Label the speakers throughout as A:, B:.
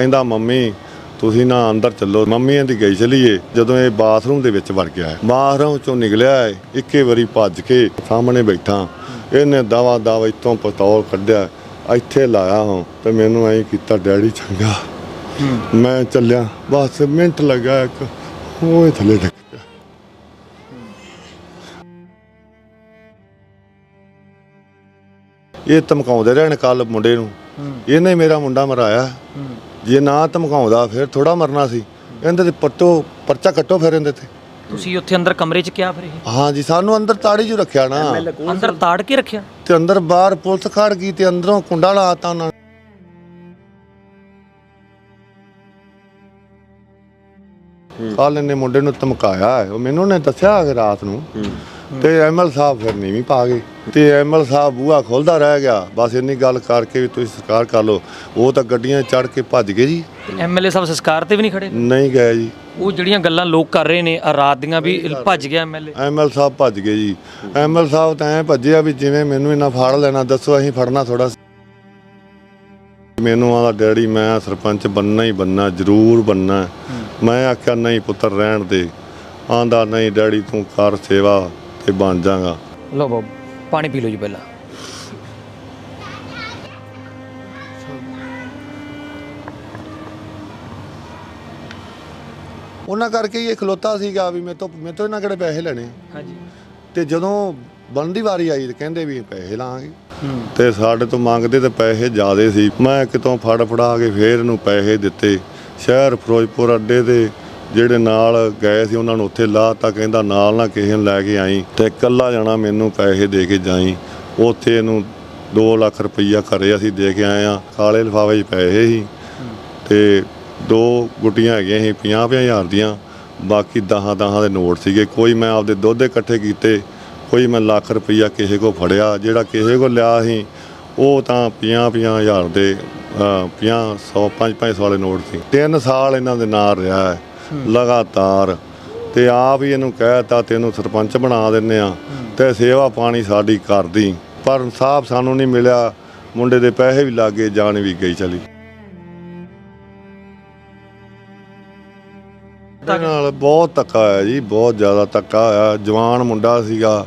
A: ਕਹਿੰਦਾ ਮੰਮੀ ਤੁਸੀਂ ਨਾ ਅੰਦਰ ਚੱਲੋ। ਮੰਮੀ ਇਹਦੀ ਗਈ ਚਲੀਏ ਜਦੋਂ ਇਹ ਬਾਥਰੂਮ ਦੇ ਵਿੱਚ ਵੜ ਗਿਆ ਹੈ। ਬਾਥਰੂਮ ਚੋਂ ਨਿਕਲਿਆ ਹੈ, ਇੱਕੇ ਵਾਰੀ ਭੱਜ ਕੇ ਸਾਹਮਣੇ ਬੈਠਾ। ਇਹਨੇ ਦਵਾ ਦਵਾ ਇੱਥੋਂ ਪਿਸਤੌਲ ਕੱਢਿਆ ਇੱਥੇ ਲਾਇਆ ਹਾਂ ਤੇ ਮੈਨੂੰ ਐਂ ਕੀਤਾ ਡੈਡੀ ਚੰਗਾ। ਮੈਂ ਚੱਲਿਆ। ਬਸ ਮਿੰਟ ਲੱਗਾ ਇੱਕ ਉਹ ਥੱਲੇ ਡਿੱਗ ਪਿਆ ਇਹ ਧਮਕਾਉਂਦੇ ਰਹਿਣ ਕੱਲ ਮੁੰਡੇ ਨੂੰ। ਇਹਨੇ ਮੇਰਾ ਮੁੰਡਾ ਮਰਾਇਆ। ਜੇ ਨਾ ਧਮਕਾਉਂਦਾ ਫਿਰ ਥੋੜਾ ਮਰਨਾ ਸੀ। ਇਹਦੇ ਤੇ ਪੱਟੋ ਪਰਚਾ ਕੱਟੋ ਫਿਰ ਇਹਦੇ ਤੇ।
B: ਤੁਸੀਂ ਉੱਥੇ ਅੰਦਰ ਕਮਰੇ 'ਚ ਕਿਹਾ ਫਿਰ ਇਹ?
A: ਹਾਂ ਜੀ ਸਾਨੂੰ ਅੰਦਰ ਤਾੜੀ ਜੂ ਰੱਖਿਆ ਨਾ।
B: ਅੰਦਰ ਤਾੜ ਕੇ ਰੱਖਿਆ?
A: ਤੇ ਅੰਦਰ ਬਾਹਰ ਪੁਲਿਸ ਖੜ ਗਈ ਤੇ ਅੰਦਰੋਂ ਕੁੰਡਾ ਲਾਤਾ ਉਹਨਾਂ ਨੇ। ਕੱਲ ਇਹਨੇ ਮੁੰਡੇ ਨੂੰ ਧਮਕਾਇਆ ਹੈ। ਉਹ ਮੈਨੂੰ ਨੇ ਦੱਸਿਆ ਕਿ ਰਾਤ ਨੂੰ। ਤੇ ਐਮਐਲ ਸਾਹਿਬ ਫਿਰ ਨੀਵੀਂ ਪਾ ਗਏ। ਤੇ ਐਮਐਲ ਸਾਹਿਬ ਬੂਹਾ ਖੋਲਦਾ ਰਹਿ ਗਿਆ। ਬਸ ਇੰਨੀ ਗੱਲ ਕਰਕੇ ਵੀ ਤੁਸੀਂ ਸਰਕਾਰ ਕਰ ਲਓ। ਉਹ ਤਾਂ ਗੱਡੀਆਂ ਚੜ ਕੇ ਭੱਜ ਗਏ ਜੀ।
B: ਐਮਐਲਏ ਸਾਹਿਬ ਸੰਸਕਾਰ ਤੇ ਵੀ ਨਹੀਂ ਖੜੇ?
A: ਨਹੀਂ ਗਏ ਜੀ।
B: ਉਹ ਜਿਹੜੀਆਂ ਗੱਲਾਂ ਲੋਕ ਕਰ ਰਹੇ ਨੇ ਆਹ ਰਾਤ ਦੀਆਂ ਵੀ ਭੱਜ ਗਿਆ ਐਮਐਲਏ।
A: ਐਮਐਲ ਸਾਹਿਬ ਭੱਜ ਗਏ ਜੀ। ਐਮਐਲ ਸਾਹਿਬ ਤਾਂ ਐ ਭੱਜਿਆ ਵੀ ਜਿਵੇਂ ਮੈਨੂੰ ਇਹਨਾਂ ਫਾੜ ਲੈਣਾ ਦੱਸੋ ਅਸੀਂ ਫੜਨਾ ਥੋੜਾ ਮੈਨੂੰ ਆਦਾ ਡੈਡੀ ਮੈਂ ਸਰਪੰਚ ਬੰਨਾ ਹੀ ਬੰਨਾ ਜ਼ਰੂਰ ਬੰਨਾ ਮੈਂ ਆਖਿਆ ਨਹੀਂ ਪੁੱਤਰ ਰਹਿਣ ਦੇ। ਆਂਦਾ ਨਹੀਂ ਡੈਡੀ ਤੂੰ ਕਰ ਸੇਵਾ। ਤੇ ਬਣ ਜਾਗਾ।
B: ਲਓ ਬਾਬੂ ਪਾਣੀ ਪੀ ਲਓ ਜੀ ਪਹਿਲਾਂ।
A: ਉਹਨਾਂ ਕਰਕੇ ਹੀ ਇਹ ਖਲੋਤਾ ਸੀਗਾ ਵੀ ਮੇਰੇ ਤੋਂ ਮੇਰੇ ਤੋਂ ਇਹਨਾਂ ਕਿਹੜੇ ਪੈਸੇ ਲੈਣੇ
B: ਹਾਂਜੀ।
A: ਤੇ ਜਦੋਂ ਬਣਦੀ ਵਾਰੀ ਆਈ ਤੇ ਕਹਿੰਦੇ ਵੀ ਪੈਸੇ ਲਾਂਗੇ। ਤੇ ਸਾਡੇ ਤੋਂ ਮੰਗਦੇ ਤੇ ਪੈਸੇ ਜ਼ਿਆਦੇ ਸੀ। ਮੈਂ ਕਿਤੋਂ ਫੜ ਫੜਾ ਕੇ ਫੇਰ ਇਹਨੂੰ ਪੈਸੇ ਦਿੱਤੇ। ਸ਼ਹਿਰ ਫਿਰੋਜ਼ਪੁਰ ਅੱਡੇ ਤੇ ਜਿਹੜੇ ਨਾਲ ਗਏ ਸੀ, ਉਹਨਾਂ ਨੂੰ ਉੱਥੇ ਲਾਤਾ ਕਹਿੰਦਾ ਨਾਲ ਨਾ ਕਿਸੇ ਨੂੰ ਲੈ ਕੇ ਆਈ ਤੇ ਇਕੱਲਾ ਜਾਣਾ ਮੈਨੂੰ ਪੈਸੇ ਦੇ ਕੇ ਜਾਈ। ਉੱਥੇ ਇਹਨੂੰ 2 ਲੱਖ ਰੁਪਈਆ ਘਰੇ ਅਸੀਂ ਦੇ ਕੇ ਆਏ ਆ ਕਾਲੇ ਲਿਫਾਫੇ 'ਚ ਪੈਸੇ ਸੀ ਤੇ ਦੋ ਗੁੱਟੀਆਂ ਹੈਗੀਆਂ ਸੀ 50 ਹਜ਼ਾਰ ਦੀਆਂ। ਬਾਕੀ 10 10 ਦੇ ਨੋਟ ਸੀਗੇ। ਕੋਈ ਮੈਂ ਆਪਦੇ ਦੁੱਧ ਇਕੱਠੇ ਕੀਤੇ, ਕੋਈ ਮੈਂ ਲੱਖ ਰੁਪਈਆ ਕਿਸੇ ਕੋ ਫੜਿਆ, ਜਿਹੜਾ ਕਿਸੇ ਕੋ ਲਿਆ ਸੀ, ਉਹ ਤਾਂ 50 50 ਹਜ਼ਾਰ ਦੇ 50 100 5 500 ਵਾਲੇ ਨੋਟ ਸੀ। ਤਿੰਨ ਸਾਲ ਇਹਨਾਂ ਦੇ ਨਾਲ ਰਿਹਾ ਹੈ। ਲਗਾਤਾਰ ਤੇ ਆਪ ਹੀ ਇਹਨੂੰ ਕਹਿਤਾ ਤੈਨੂੰ ਸਰਪੰਚ ਬਣਾ ਦਿੰਨੇ ਆ ਤੇ ਸੇਵਾ ਪਾਣੀ ਸਾਡੀ ਕਰਦੀ ਪਰ ਇਨਸਾਫ ਸਾਨੂੰ ਨਹੀਂ ਮਿਲਿਆ। ਮੁੰਡੇ ਦੇ ਪੈਸੇ ਵੀ ਲੱਗੇ ਜਾਨ ਵੀ ਗਈ ਚਲੀ। ਨਾਲ ਬਹੁਤ ਧੱਕਾ ਹੋਇਆ ਜੀ, ਬਹੁਤ ਜ਼ਿਆਦਾ ਧੱਕਾ ਹੋਇਆ। ਜਵਾਨ ਮੁੰਡਾ ਸੀਗਾ।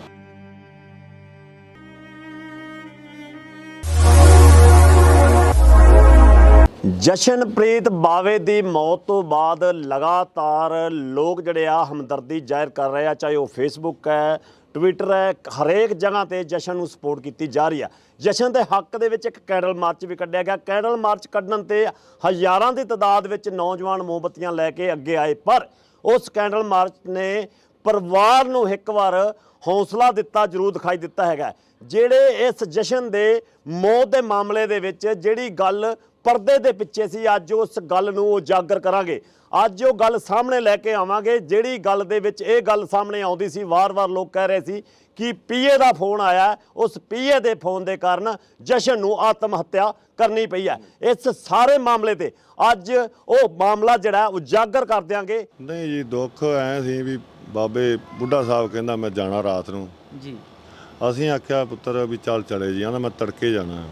C: ਜਸ਼ਨਪ੍ਰੀਤ ਬਾਵੇ ਦੀ ਮੌਤ ਤੋਂ ਬਾਅਦ ਲਗਾਤਾਰ ਲੋਕ ਜਿਹੜੇ ਆ ਹਮਦਰਦੀ ਜ਼ਾਹਿਰ ਕਰ ਰਹੇ ਆ, ਚਾਹੇ ਉਹ ਫੇਸਬੁੱਕ ਹੈ ਟਵਿੱਟਰ ਹੈ, ਹਰੇਕ ਜਗ੍ਹਾ ਤੇ ਜਸ਼ਨ ਨੂੰ ਸਪੋਰਟ ਕੀਤੀ ਜਾ ਰਹੀ ਆ। ਜਸ਼ਨ ਦੇ ਹੱਕ ਦੇ ਵਿੱਚ ਇੱਕ ਕੈਂਡਲ ਮਾਰਚ ਵੀ ਕੱਢਿਆ ਗਿਆ। ਕੈਂਡਲ ਮਾਰਚ ਕੱਢਣ ਤੇ ਹਜ਼ਾਰਾਂ ਦੀ ਤਾਦਾਦ ਵਿੱਚ ਨੌਜਵਾਨ ਮੋਮਬੱਤੀਆਂ ਲੈ ਕੇ ਅੱਗੇ ਆਏ, ਪਰ ਉਸ ਕੈਂਡਲ ਮਾਰਚ ਨੇ ਪਰਿਵਾਰ ਨੂੰ ਇੱਕ ਵਾਰ ਹੌਸਲਾ ਦਿੱਤਾ, ਜ਼ਰੂਰ ਦਿਖਾਈ ਦਿੱਤਾ ਹੈਗਾ। ਜਿਹੜੇ ਇਸ ਜਸ਼ਨ ਦੇ ਮੌਤ ਦੇ ਮਾਮਲੇ ਦੇ ਵਿੱਚ ਜਿਹੜੀ ਗੱਲ ਪਰਦੇ ਦੇ ਪਿੱਛੇ ਸੀ। ਅੱਜ ਉਸ ਗੱਲ ਨੂੰ ਉਜਾਗਰ ਕਰਾਂਗੇ। ਅੱਜ ਉਹ ਗੱਲ ਸਾਹਮਣੇ ਲੈ ਕੇ ਆਵਾਂਗੇ। ਜਿਹੜੀ ਗੱਲ ਦੇ ਵਿੱਚ ਇਹ ਗੱਲ ਸਾਹਮਣੇ ਆਉਂਦੀ ਸੀ ਵਾਰ-ਵਾਰ ਲੋਕ ਕਹਿ ਰਹੇ ਸੀ ਕਿ ਪੀਏ ਦਾ ਫੋਨ ਆਇਆ। ਉਸ ਪੀਏ ਦੇ ਫੋਨ ਦੇ ਕਾਰਨ ਜਸ਼ਨ ਨੂੰ ਆਤਮ ਹੱਤਿਆ ਕਰਨੀ ਪਈ ਹੈ। ਇਸ ਸਾਰੇ ਮਾਮਲੇ ਤੇ ਅੱਜ ਉਹ ਮਾਮਲਾ ਜਿਹੜਾ ਉਜਾਗਰ ਕਰ ਦਿਆਂਗੇ।
A: ਨਹੀਂ ਜੀ ਦੁੱਖ ਐ ਸੀ ਵੀ ਬਾਬੇ ਬੁੱਢਾ ਸਾਹਿਬ ਕਹਿੰਦਾ ਮੈਂ ਜਾਣਾ ਰਾਤ ਨੂੰ।
B: ਜੀ।
A: ਅਸੀਂ ਆਖਿਆ ਪੁੱਤਰ ਵੀ ਚੱਲ ਚਲੇ ਜੀ ਆਂਦਾ ਮੈਂ ਤੜਕੇ ਜਾਣਾ। ਹੈ।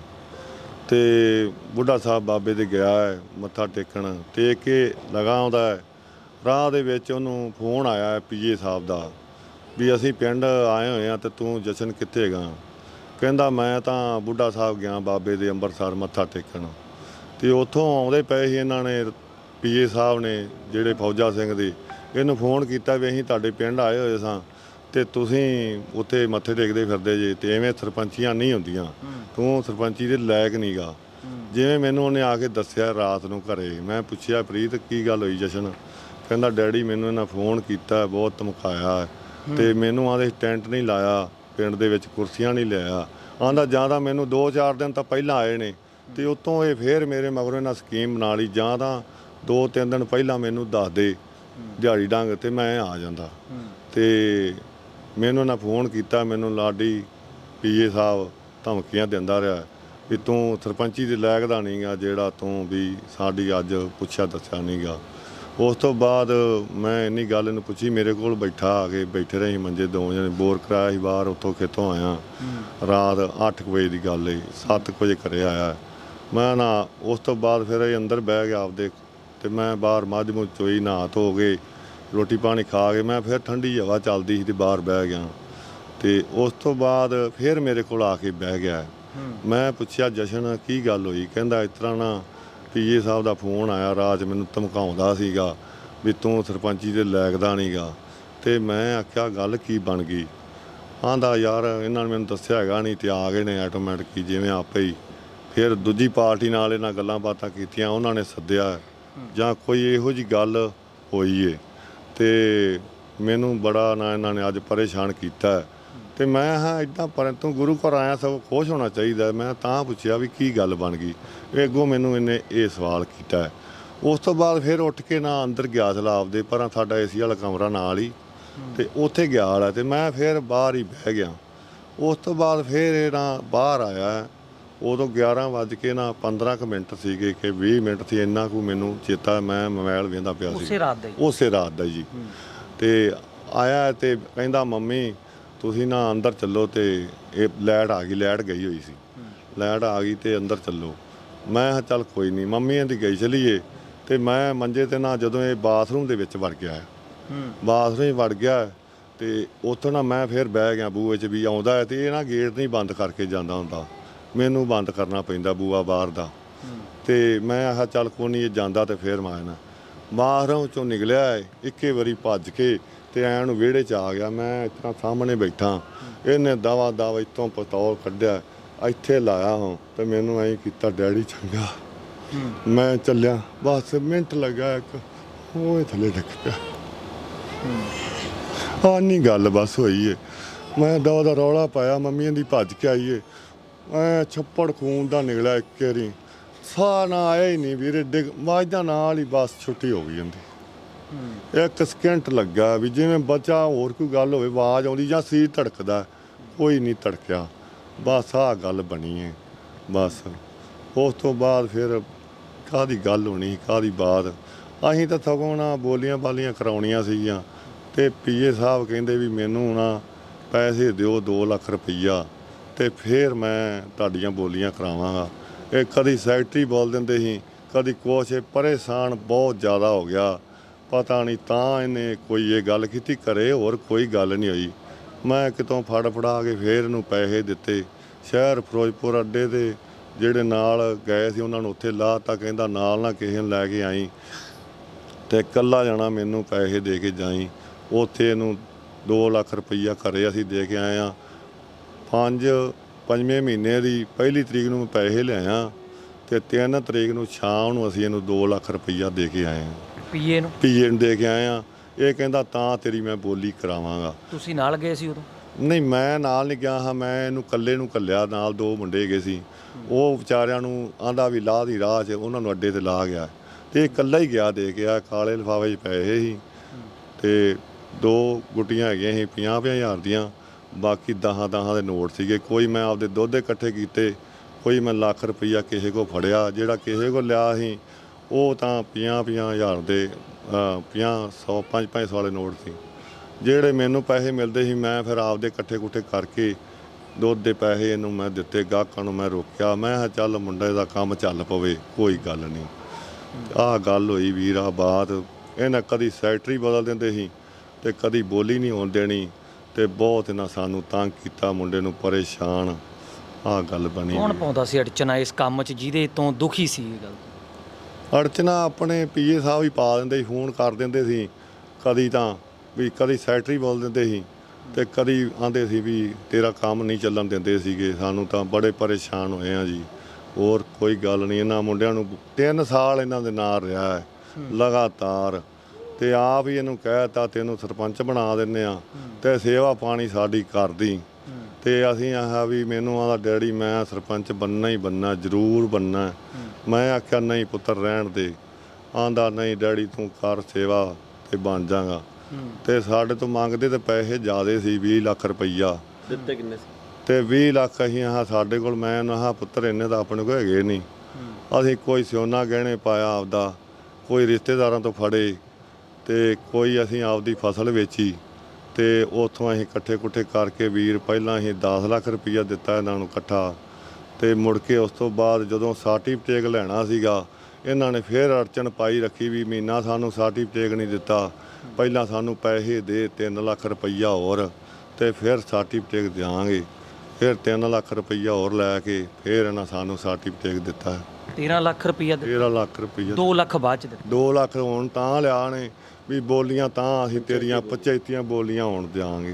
A: ਤੇ ਬੁੱਢਾ ਸਾਹਿਬ ਬਾਬੇ ਦੇ ਗਿਆ ਹੈ, ਮੱਥਾ ਟੇਕਣ ਟੇਕ ਕੇ ਲਗਾ ਆਉਂਦਾ ਹੈ। ਰਾਹ ਦੇ ਵਿੱਚ ਉਹਨੂੰ ਫੋਨ ਆਇਆ ਹੈ ਪੀਏ ਸਾਹਿਬ ਦਾ, ਵੀ ਅਸੀਂ ਪਿੰਡ ਆਏ ਹੋਏ ਆ ਤੇ ਤੂੰ ਜਸ਼ਨ ਕਿੱਥੇ ਗਾ ਕਹਿੰਦਾ, ਮੈਂ ਤਾਂ ਬੁੱਢਾ ਸਾਹਿਬ ਗਿਆ ਬਾਬੇ ਦੇ ਅੰਮ੍ਰਿਤਸਰ ਮੱਥਾ ਟੇਕਣ। ਤੇ ਉੱਥੋਂ ਆਉਂਦੇ ਪਏ ਸੀ ਇਹਨਾਂ ਨੇ, ਪੀਏ ਸਾਹਿਬ ਨੇ, ਜਿਹੜੇ ਫੌਜਾ ਸਿੰਘ ਦੇ, ਇਹਨੂੰ ਫੋਨ ਕੀਤਾ ਵੀ ਅਸੀਂ ਤੁਹਾਡੇ ਪਿੰਡ ਆਏ ਹੋਏ ਸਾਂ। ਤੇ ਤੁਸੀਂ ਉੱਥੇ ਮੱਥੇ ਟੇਕਦੇ ਫਿਰਦੇ ਜੇ ਤੇ ਐਵੇਂ ਸਰਪੰਚੀਆਂ ਨਹੀਂ ਹੁੰਦੀਆਂ। ਤੂੰ ਸਰਪੰਚੀ ਦੇ ਲਾਇਕ ਨਹੀਂਗਾ ਜਿਵੇਂ ਮੈਨੂੰ ਉਹਨੇ ਆ ਕੇ ਦੱਸਿਆ ਰਾਤ ਨੂੰ ਘਰੇ, ਮੈਂ ਪੁੱਛਿਆ, ਪ੍ਰੀਤ, ਕੀ ਗੱਲ ਹੋਈ ਜਸ਼ਨ? ਕਹਿੰਦਾ, ਡੈਡੀ ਮੈਨੂੰ ਇਹਨਾਂ ਫੋਨ ਕੀਤਾ, ਬਹੁਤ ਧਮਕਾਇਆ ਹੈ। ਤੇ ਮੈਨੂੰ ਆਦੇ ਟੈਂਟ ਨਹੀਂ ਲਾਇਆ, ਪਿੰਡ ਦੇ ਵਿੱਚ ਕੁਰਸੀਆਂ ਨਹੀਂ ਲਿਆਇਆ ਆਂਦਾ ਜਾਂ ਤਾਂ ਮੈਨੂੰ 2-4 ਦਿਨ ਤਾਂ ਪਹਿਲਾਂ ਆਏ ਨੇ। ਤੇ ਉਤੋਂ ਇਹ ਫੇਰ ਮੇਰੇ ਮਗਰੋਂ ਇਹਨਾਂ ਸਕੀਮ ਬਣਾ ਲਈ, ਜਾਂ ਤਾਂ 2-3 ਦਿਨ ਪਹਿਲਾਂ ਮੈਨੂੰ ਦੱਸ ਦੇ ਦਿਹਾੜੀ ਡੰਗ ਤੇ ਮੈਂ ਆ ਜਾਂਦਾ। ਤੇ ਮੈਨੂੰ ਨਾ ਫੋਨ ਕੀਤਾ ਮੈਨੂੰ ਲਾਡੀ ਪੀਏ ਸਾਹਿਬ ਧਮਕੀਆਂ ਦਿੰਦਾ ਰਿਹਾ ਵੀ ਤੂੰ ਸਰਪੰਚੀ ਦੇ ਲਾਇਕ ਦਾ ਨਹੀਂਗਾ ਜਿਹੜਾ ਤੂੰ ਵੀ ਸਾਡੀ ਅੱਜ ਪੁੱਛਿਆ ਦੱਸਿਆ ਨਹੀਂਗਾ ਉਸ ਤੋਂ ਬਾਅਦ ਮੈਂ ਇੰਨੀ ਗੱਲ ਇਹਨੂੰ ਪੁੱਛੀ ਮੇਰੇ ਕੋਲ ਬੈਠਾ ਆ ਕੇ ਬੈਠੇ ਰਹੇ ਮੰਜੇ ਦੋ ਜਣੇ ਬੋਰ ਕਰਾਇਆ ਸੀ ਬਾਹਰ ਉੱਥੋਂ ਖੇਤੋਂ ਆਇਆ। ਰਾਤ 8 ਵਜੇ ਦੀ ਗੱਲ ਹੈ 7 ਵਜੇ ਘਰੇ ਆਇਆ। ਮੈਂ ਨਾ ਉਸ ਤੋਂ ਬਾਅਦ ਫਿਰ ਇਹ ਅੰਦਰ ਬਹਿ ਗਿਆ ਆਪਦੇ ਤੇ ਮੈਂ ਬਾਹਰ ਮੱਝ ਮੁੱਝ ਚੋਈ ਨਹਾ ਧੋ ਕੇ ਰੋਟੀ ਪਾਣੀ ਖਾ ਕੇ ਮੈਂ ਫਿਰ ਠੰਡੀ ਹਵਾ ਚੱਲਦੀ ਸੀ ਤੇ ਬਾਹਰ ਬਹਿ ਗਿਆ। ਤੇ ਉਸ ਤੋਂ ਬਾਅਦ ਫਿਰ ਮੇਰੇ ਕੋਲ ਆ ਕੇ ਬਹਿ ਗਿਆ। ਮੈਂ ਪੁੱਛਿਆ ਜਸ਼ਨ ਕੀ ਗੱਲ ਹੋਈ? ਕਹਿੰਦਾ ਇਸ ਤਰ੍ਹਾਂ ਨਾ ਪੀਏ ਸਾਹਿਬ ਦਾ ਫੋਨ ਆਇਆ ਰਾਜ ਮੈਨੂੰ ਧਮਕਾਉਂਦਾ ਸੀਗਾ ਵੀ ਤੂੰ ਸਰਪੰਚੀ ਦੇ ਲੈਗਦਾ ਨਹੀਂਗਾ। ਤੇ ਮੈਂ ਆਖਿਆ ਗੱਲ ਕੀ ਬਣ ਗਈ? ਆਂਦਾ ਯਾਰ ਇਹਨਾਂ ਨੇ ਮੈਨੂੰ ਦੱਸਿਆ ਹੈਗਾ ਨਹੀਂ ਤੇ ਆ ਗਏ ਨੇ ਆਟੋਮੈਟਿਕ ਜਿਵੇਂ ਆਪੇ ਹੀ। ਫਿਰ ਦੂਜੀ ਪਾਰਟੀ ਨਾਲ ਇਹਨਾਂ ਗੱਲਾਂ ਬਾਤਾਂ ਕੀਤੀਆਂ ਉਹਨਾਂ ਨੇ ਸੱਦਿਆ। ਜਾਂ ਕੋਈ ਇਹੋ ਜੀ ਗੱਲ ਹੋਈ ਏ? ਤੇ ਮੈਨੂੰ ਬੜਾ ਨਾ ਇਹਨਾਂ ਨੇ ਅੱਜ ਪਰੇਸ਼ਾਨ ਕੀਤਾ। ਹੈ। ਤੇ ਮੈਂ ਹਾਂ ਇਦਾਂ ਪਰੰਤੂ ਗੁਰੂ ਘਰ ਆਇਆ ਸਭ ਖੁਸ਼ ਹੋਣਾ ਚਾਹੀਦਾ। ਮੈਂ ਤਾਂ ਪੁੱਛਿਆ ਵੀ ਕੀ ਗੱਲ ਬਣ ਗਈ। ਅੱਗੋਂ ਮੈਨੂੰ ਇਹਨੇ ਇਹ ਸਵਾਲ ਕੀਤਾ। ਉਸ ਤੋਂ ਬਾਅਦ ਫਿਰ ਉੱਠ ਕੇ ਨਾ ਅੰਦਰ ਗਿਆ ਚਲਾ ਆਪਦੇ, ਪਰਾਂ ਸਾਡਾ ਏਸੀ ਵਾਲਾ ਕਮਰਾ ਨਾਲ ਹੀ। ਤੇ ਉੱਥੇ ਗਿਆ ਵਾਲਾ ਤੇ ਮੈਂ ਫਿਰ ਬਾਹਰ ਹੀ ਬਹਿ ਗਿਆ। ਉਸ ਤੋਂ ਬਾਅਦ ਫਿਰ ਇਹ ਨਾ ਬਾਹਰ ਆਇਆ। ਉਦੋਂ 11 ਵੱਜ ਕੇ ਨਾ 15 ਕੁ ਮਿੰਟ ਸੀਗੇ ਕਿ 20 ਮਿੰਟ ਸੀ ਇੰਨਾ ਕੁ ਮੈਨੂੰ ਚੇਤਾ ਮੈਂ ਮੋਬਾਈਲ ਵੇਂਦਾ ਪਿਆ ਸੀ
B: ਉਸੇ ਰਾਤ ਦਾ ਹੀ।
A: ਉਸੇ ਰਾਤ ਦਾ ਜੀ। ਤੇ ਆਇਆ ਤੇ ਕਹਿੰਦਾ ਮੰਮੀ ਤੁਸੀਂ ਨਾ ਅੰਦਰ ਚੱਲੋ ਤੇ ਇਹ ਲਾਈਟ ਆ ਗਈ ਲਾਈਟ ਗਈ ਹੋਈ ਸੀ। ਲਾਈਟ ਆ ਗਈ ਤੇ ਅੰਦਰ ਚੱਲੋ। ਮੈਂ ਕਿਹਾ ਚੱਲ ਕੋਈ ਨਹੀਂ ਮੰਮੀ ਇਹਦੀ ਗਈ ਚਲੀਏ। ਤੇ ਮੈਂ ਮੰਜੇ ਤੇ ਨਾ ਜਦੋਂ ਇਹ ਬਾਥਰੂਮ ਦੇ ਵਿੱਚ ਵੜ ਗਿਆ।
B: ਹੂੰ।
A: ਬਾਥਰੂਮ ਹੀ ਵੜ ਗਿਆ ਤੇ ਉੱਥੋਂ ਨਾ ਮੈਂ ਫਿਰ ਬਹਿ ਗਿਆ ਬੂਹੇ 'ਚ ਵੀ ਆਉਂਦਾ ਹੈ ਤੇ ਇਹ ਨਾ ਗੇਟ ਨਹੀਂ ਬੰਦ ਕਰਕੇ ਜਾਂਦਾ ਹੁੰਦਾ। ਮੈਨੂੰ ਬੰਦ ਕਰਨਾ ਪੈਂਦਾ ਬੂਆ ਬਾਹਰ ਦਾ। ਤੇ ਮੈਂ ਆਹ ਚੱਲ ਕੋਈ ਨਹੀਂ ਜਾਂਦਾ ਤੇ ਫੇਰ ਮੈਂ ਬਾਹਰੋਂ ਚੋਂ ਨਿਕਲਿਆ ਏ, ਇੱਕੇ ਵਾਰੀ ਭੱਜ ਕੇ ਤੇ ਐਨ ਵਿਹੜੇ 'ਚ ਆ ਗਿਆ। ਮੈਂ ਇਸ ਤਰ੍ਹਾਂ ਸਾਹਮਣੇ ਬੈਠਾ। ਇਹਨੇ ਦਵਾ ਦਵਾ ਇਤੋਂ ਪਿਸਤੌਲ ਕੱਢਿਆ ਇੱਥੇ ਲਾਇਆ ਹਾਂ ਤੇ ਮੈਨੂੰ ਐਂ ਕੀਤਾ ਡੈਡੀ ਚੰਗਾ। ਮੈਂ ਚੱਲਿਆ। ਬਸ ਮਿੰਟ ਲੱਗਾ ਇੱਕ ਉਹ ਥੱਲੇ ਡਿੱਗ ਪਿਆ। ਆ ਨਹੀਂ ਗੱਲ ਬਸ ਹੋਈ ਏ। ਮੈਂ ਦਵਾ ਦਾ ਰੌਲਾ ਪਾਇਆ ਮੰਮੀ ਦੀ ਭੱਜ ਕੇ ਆਈਏ ਐ ਛੱਪੜ ਖੂਨ ਦਾ ਨਿਕਲਿਆ ਇੱਕ ਵਾਰੀ। ਸਾਹ ਨਾ ਆਇਆ ਹੀ ਨਹੀਂ ਵੀਰੇ ਡਿੱਗ ਵਾਜਦਾ ਨਾਲ ਹੀ ਬਸ ਛੁੱਟੀ ਹੋ ਗਈ ਜਾਂਦੀ ਇੱਕ ਸਕਿੰਟ ਲੱਗਾ ਵੀ ਜਿਵੇਂ ਬੱਚਾ ਹੋਰ ਕੋਈ ਗੱਲ ਹੋਵੇ ਆਵਾਜ਼ ਆਉਂਦੀ ਜਾਂ ਸੀਰ ਧੜਕਦਾ ਕੋਈ ਨਹੀਂ ਧੜਕਿਆ। ਬਸ ਆਹ ਗੱਲ ਬਣੀ ਏ ਬਸ। ਉਸ ਤੋਂ ਬਾਅਦ ਫਿਰ ਕਾਦੀ ਗੱਲ ਹੋਣੀ ਕਾਦੀ ਬਾਤ? ਅਸੀਂ ਤਾਂ ਨਾ ਬੋਲੀਆਂ ਬਾਲੀਆਂ ਕਰਾਉਣੀਆਂ ਸੀਗੀਆਂ। ਤੇ ਪੀਏ ਸਾਹਿਬ ਕਹਿੰਦੇ ਵੀ ਮੈਨੂੰ ਨਾ ਪੈਸੇ ਦਿਓ 2 ਲੱਖ ਰੁਪਈਆ। ਤੇ ਫਿਰ ਮੈਂ ਤੁਹਾਡੀਆਂ ਬੋਲੀਆਂ ਕਰਾਵਾਂਗਾ। ਇਹ ਕਦੀ ਸੈਕਟਰੀ ਬੋਲ ਦਿੰਦੇ ਸੀ, ਕਦੀ ਕੁਛ ਪਰੇਸ਼ਾਨ ਬਹੁਤ ਜ਼ਿਆਦਾ ਹੋ ਗਿਆ। ਪਤਾ ਨਹੀਂ ਤਾਂ ਇਹਨੇ ਕੋਈ ਇਹ ਗੱਲ ਕੀਤੀ ਕਰੇ ਹੋਰ ਕੋਈ ਗੱਲ ਨਹੀਂ ਹੋਈ। ਮੈਂ ਕਿਤੋਂ ਫੜ ਫੜਾ ਕੇ ਫੇਰ ਇਹਨੂੰ ਪੈਸੇ ਦਿੱਤੇ। ਸ਼ਹਿਰ ਫਿਰੋਜ਼ਪੁਰ ਅੱਡੇ ਦੇ ਜਿਹੜੇ ਨਾਲ ਗਏ ਸੀ, ਉਹਨਾਂ ਨੂੰ ਉੱਥੇ ਲਾਤਾ, ਕਹਿੰਦਾ ਨਾਲ ਨਾ ਕਿਸੇ ਨੂੰ ਲੈ ਕੇ ਆਈ। ਤੇ ਇਕੱਲਾ ਜਾਣਾ ਮੈਨੂੰ ਪੈਸੇ ਦੇ ਕੇ ਜਾਈ। ਉੱਥੇ ਇਹਨੂੰ 2 ਲੱਖ ਰੁਪਈਆ ਘਰੇ ਅਸੀਂ ਦੇ ਕੇ ਆਏ ਆ। ਪੰਜ ਪੰਜਵੇਂ ਮਹੀਨੇ ਦੀ ਪਹਿਲੀ ਤਰੀਕ ਨੂੰ ਮੈਂ ਪੈਸੇ ਲਿਆਇਆ ਤੇ 3 ਤਰੀਕ ਨੂੰ ਸ਼ਾਮ ਨੂੰ ਅਸੀਂ ਇਹਨੂੰ 2 ਲੱਖ ਰੁਪਈਆ ਦੇ ਕੇ ਆਏ ਆ
B: ਪੀਏ ਨੂੰ?
A: ਪੀਏ ਨੂੰ ਦੇ ਕੇ ਆਏ ਆ ਇਹ ਕਹਿੰਦਾ ਤਾਂ ਤੇਰੀ ਮੈਂ ਬੋਲੀ ਕਰਾਵਾਂਗਾ।
B: ਤੁਸੀਂ ਨਾਲ ਗਏ ਸੀ ਉਦੋਂ?
A: ਨਹੀਂ ਮੈਂ ਨਾਲ ਨਹੀਂ ਗਿਆ ਹਾਂ। ਮੈਂ ਇਹਨੂੰ ਇਕੱਲੇ ਨੂੰ ਕੱਲਿਆ ਨਾਲ ਦੋ ਮੁੰਡੇ ਗਏ ਸੀ। ਉਹ ਵਿਚਾਰਿਆਂ ਨੂੰ ਆਂਦਾ ਵੀ ਲਾਹ ਦੀ ਰਾਹ 'ਚ। ਉਹਨਾਂ ਨੂੰ ਅੱਡੇ ਤੇ ਲਾ ਗਿਆ। ਤੇ ਇਹ ਇਕੱਲਾ ਹੀ ਗਿਆ ਦੇ ਕੇ ਆ। ਕਾਲੇ ਲਿਫਾਫੇ 'ਚ ਪੈਸੇ ਸੀ। ਤੇ ਦੋ ਗੁੱਟੀਆਂ ਹੈਗੀਆਂ ਸੀ 50 ਹਜ਼ਾਰ ਦੀਆਂ। ਬਾਕੀ 10 10 ਦੇ ਨੋਟ ਸੀਗੇ। ਕੋਈ ਮੈਂ ਆਪਦੇ ਦੋਧੇ ਇਕੱਠੇ ਕੀਤੇ, ਕੋਈ ਮੈਂ ਲੱਖ ਰੁਪਈਆ ਕਿਸੇ ਕੋ ਫੜਿਆ, ਜਿਹੜਾ ਕਿਸੇ ਕੋ ਲਿਆ ਸੀ, ਉਹ ਤਾਂ 50 50 ਹਜ਼ਾਰ ਦੇ 50 100 5 500 ਵਾਲੇ ਨੋਟ ਸੀ। ਜਿਹੜੇ ਮੈਨੂੰ ਪੈਸੇ ਮਿਲਦੇ ਸੀ, ਮੈਂ ਫਿਰ ਆਪਦੇ ਇਕੱਠੇ ਕੁੱਠੇ ਕਰਕੇ ਦੁੱਧ ਦੇ ਪੈਸੇ ਇਹਨੂੰ ਮੈਂ ਦਿੱਤੇ, ਗਾਹਕਾਂ ਨੂੰ ਮੈਂ ਰੋਕਿਆ। ਮੈਂ ਕਿਹਾ, ਚੱਲ ਮੁੰਡੇ ਦਾ ਕੰਮ ਚੱਲ ਪਵੇ, ਕੋਈ ਗੱਲ ਨਹੀਂ। ਆਹ ਗੱਲ ਹੋਈ ਵੀਰ ਆਹ ਬਾਤ। ਇਹਨਾਂ ਕਦੀ ਸੈਕਟਰੀ ਬਦਲ ਦਿੰਦੇ ਸੀ ਤੇ ਕਦੀ ਬੋਲੀ ਨਹੀਂ ਹੋਣ ਦੇਣੀ। ਤੇ ਬਹੁਤ ਇਹਨਾਂ ਸਾਨੂੰ ਤੰਗ ਕੀਤਾ ਮੁੰਡੇ ਨੂੰ ਪਰੇਸ਼ਾਨ। ਆਹ ਗੱਲ ਬਣੀ
B: ਕੌਣ। ਪਾਉਂਦਾ ਸੀ ਅੜਚਨਾ ਇਸ ਕੰਮ 'ਚ ਜਿਹਦੇ ਤੋਂ ਦੁਖੀ ਸੀ ਇਹ ਗੱਲ?
A: ਅੜਚਨਾ ਆਪਣੇ ਪੀਏ ਸਾਹਿਬ ਹੀ ਪਾ ਦਿੰਦੇ ਸੀ ਫੋਨ ਕਰ ਦਿੰਦੇ ਸੀ। ਕਦੀ ਤਾਂ ਵੀ ਕਦੀ ਸੈਕਟਰੀ ਬੋਲ ਦਿੰਦੇ ਸੀ ਤੇ ਕਦੀ ਆਂਦੇ ਸੀ ਵੀ ਤੇਰਾ ਕੰਮ ਨਹੀਂ ਚੱਲਣ ਦਿੰਦੇ ਸੀਗੇ। ਸਾਨੂੰ ਤਾਂ ਬੜੇ ਪਰੇਸ਼ਾਨ ਹੋਏ ਆ ਜੀ। ਹੋਰ ਕੋਈ ਗੱਲ ਨਹੀਂ ਇਹਨਾਂ ਮੁੰਡਿਆਂ ਨੂੰ 3 ਸਾਲ ਇਹਨਾਂ ਦੇ ਨਾਲ ਰਿਹਾ ਹੈ। ਲਗਾਤਾਰ ਤੇ ਆਪ ਹੀ ਇਹਨੂੰ ਕਹਿਤਾ ਤੈਨੂੰ ਸਰਪੰਚ ਬਣਾ ਦਿੰਨੇ ਆ ਤੇ ਸੇਵਾ ਪਾਣੀ ਸਾਡੀ ਕਰਦੀ ਤੇ ਅਸੀਂ ਆਹ ਵੀ ਮੈਨੂੰ ਆਦਾ ਡੈਡੀ ਮੈਂ ਸਰਪੰਚ ਬੰਨਾ ਹੀ ਬੰਨਾ ਜ਼ਰੂਰ ਬੰਨਾ ਮੈਂ ਆਖਿਆ ਨਹੀਂ ਪੁੱਤਰ ਰਹਿਣ ਦੇ। ਆਂਦਾ ਨਹੀਂ ਡੈਡੀ ਤੂੰ ਕਰ ਸੇਵਾ ਤੇ ਬਣ ਜਾਗਾ ਤੇ ਸਾਡੇ ਤੋਂ ਮੰਗਦੇ ਤੇ ਪੈਸੇ ਜ਼ਿਆਦੇ ਸੀ 20 ਲੱਖ ਰੁਪਈਆ।
C: ਦਿੱਤੇ ਕਿੰਨੇ ਸੀ?
A: ਤੇ 20 ਲੱਖ ਅਸੀਂ ਆਹ ਸਾਡੇ ਕੋਲ ਮੈਂ ਆਹ ਪੁੱਤਰ ਇੰਨੇ ਤਾਂ ਆਪਣੇ ਕੋਲ ਹੈਗੇ ਨਹੀਂ। ਅਸੀਂ ਕੋਈ ਸਿਉਨਾ ਗਹਿਣੇ ਪਾਇਆ ਆਪਦਾ ਕੋਈ ਰਿਸ਼ਤੇਦਾਰਾਂ ਤੋਂ ਫੜੇ ਤੇ ਕੋਈ ਅਸੀਂ ਆਪਦੀ ਫਸਲ ਵੇਚੀ ਤੇ ਉਥੋਂ ਅਸੀਂ ਇਕੱਠੇ ਕੁੱਠੇ ਕਰਕੇ ਵੀਰ ਪਹਿਲਾਂ ਅਸੀਂ 10 ਲੱਖ ਰੁਪਈਆ ਦਿੱਤਾ ਇਹਨਾਂ ਨੂੰ ਇਕੱਠਾ। ਤੇ ਮੁੜ ਕੇ ਉਸ ਤੋਂ ਬਾਅਦ ਜਦੋਂ ਸਰਟੀਫਿਕੇਟ ਲੈਣਾ ਸੀਗਾ ਇਹਨਾਂ ਨੇ ਫੇਰ ਅੜਚਨ ਪਾਈ ਰੱਖੀ ਵੀ ਮਹੀਨਾ ਸਾਨੂੰ ਸਰਟੀਫਿਕੇਟ ਨਹੀਂ ਦਿੱਤਾ। ਪਹਿਲਾਂ ਸਾਨੂੰ ਪੈਸੇ ਦੇ 3 ਲੱਖ ਰੁਪਈਆ ਹੋਰ ਤੇ ਫਿਰ ਸਰਟੀਫਿਕੇਟ ਦਿਆਂਗੇ। ਫਿਰ 3 ਲੱਖ ਰੁਪਈਆ ਹੋਰ ਲੈ ਕੇ ਫਿਰ ਇਹਨਾਂ ਸਾਨੂੰ ਸਰਟੀਫਿਕੇਟ ਦਿੱਤਾ।
B: 13 ਲੱਖ ਰੁਪਈਆ ਦੇ
A: 13 ਲੱਖ ਰੁਪਈਆ
B: 2 ਲੱਖ ਬਾਅਦ ਚ ਦਿੱਤੇ।
A: 2 ਲੱਖ ਹੁਣ ਤਾਂ ਲਿਆ ਨੇ। ਵੀ ਬੋਲੀਆਂ ਤਾਂ ਅਸੀਂ ਤੇਰੀਆਂ ਪੰਚਾਇਤੀਆਂ ਬੋਲੀਆਂ ਹੋਣ ਦਿਆਂਗੇ।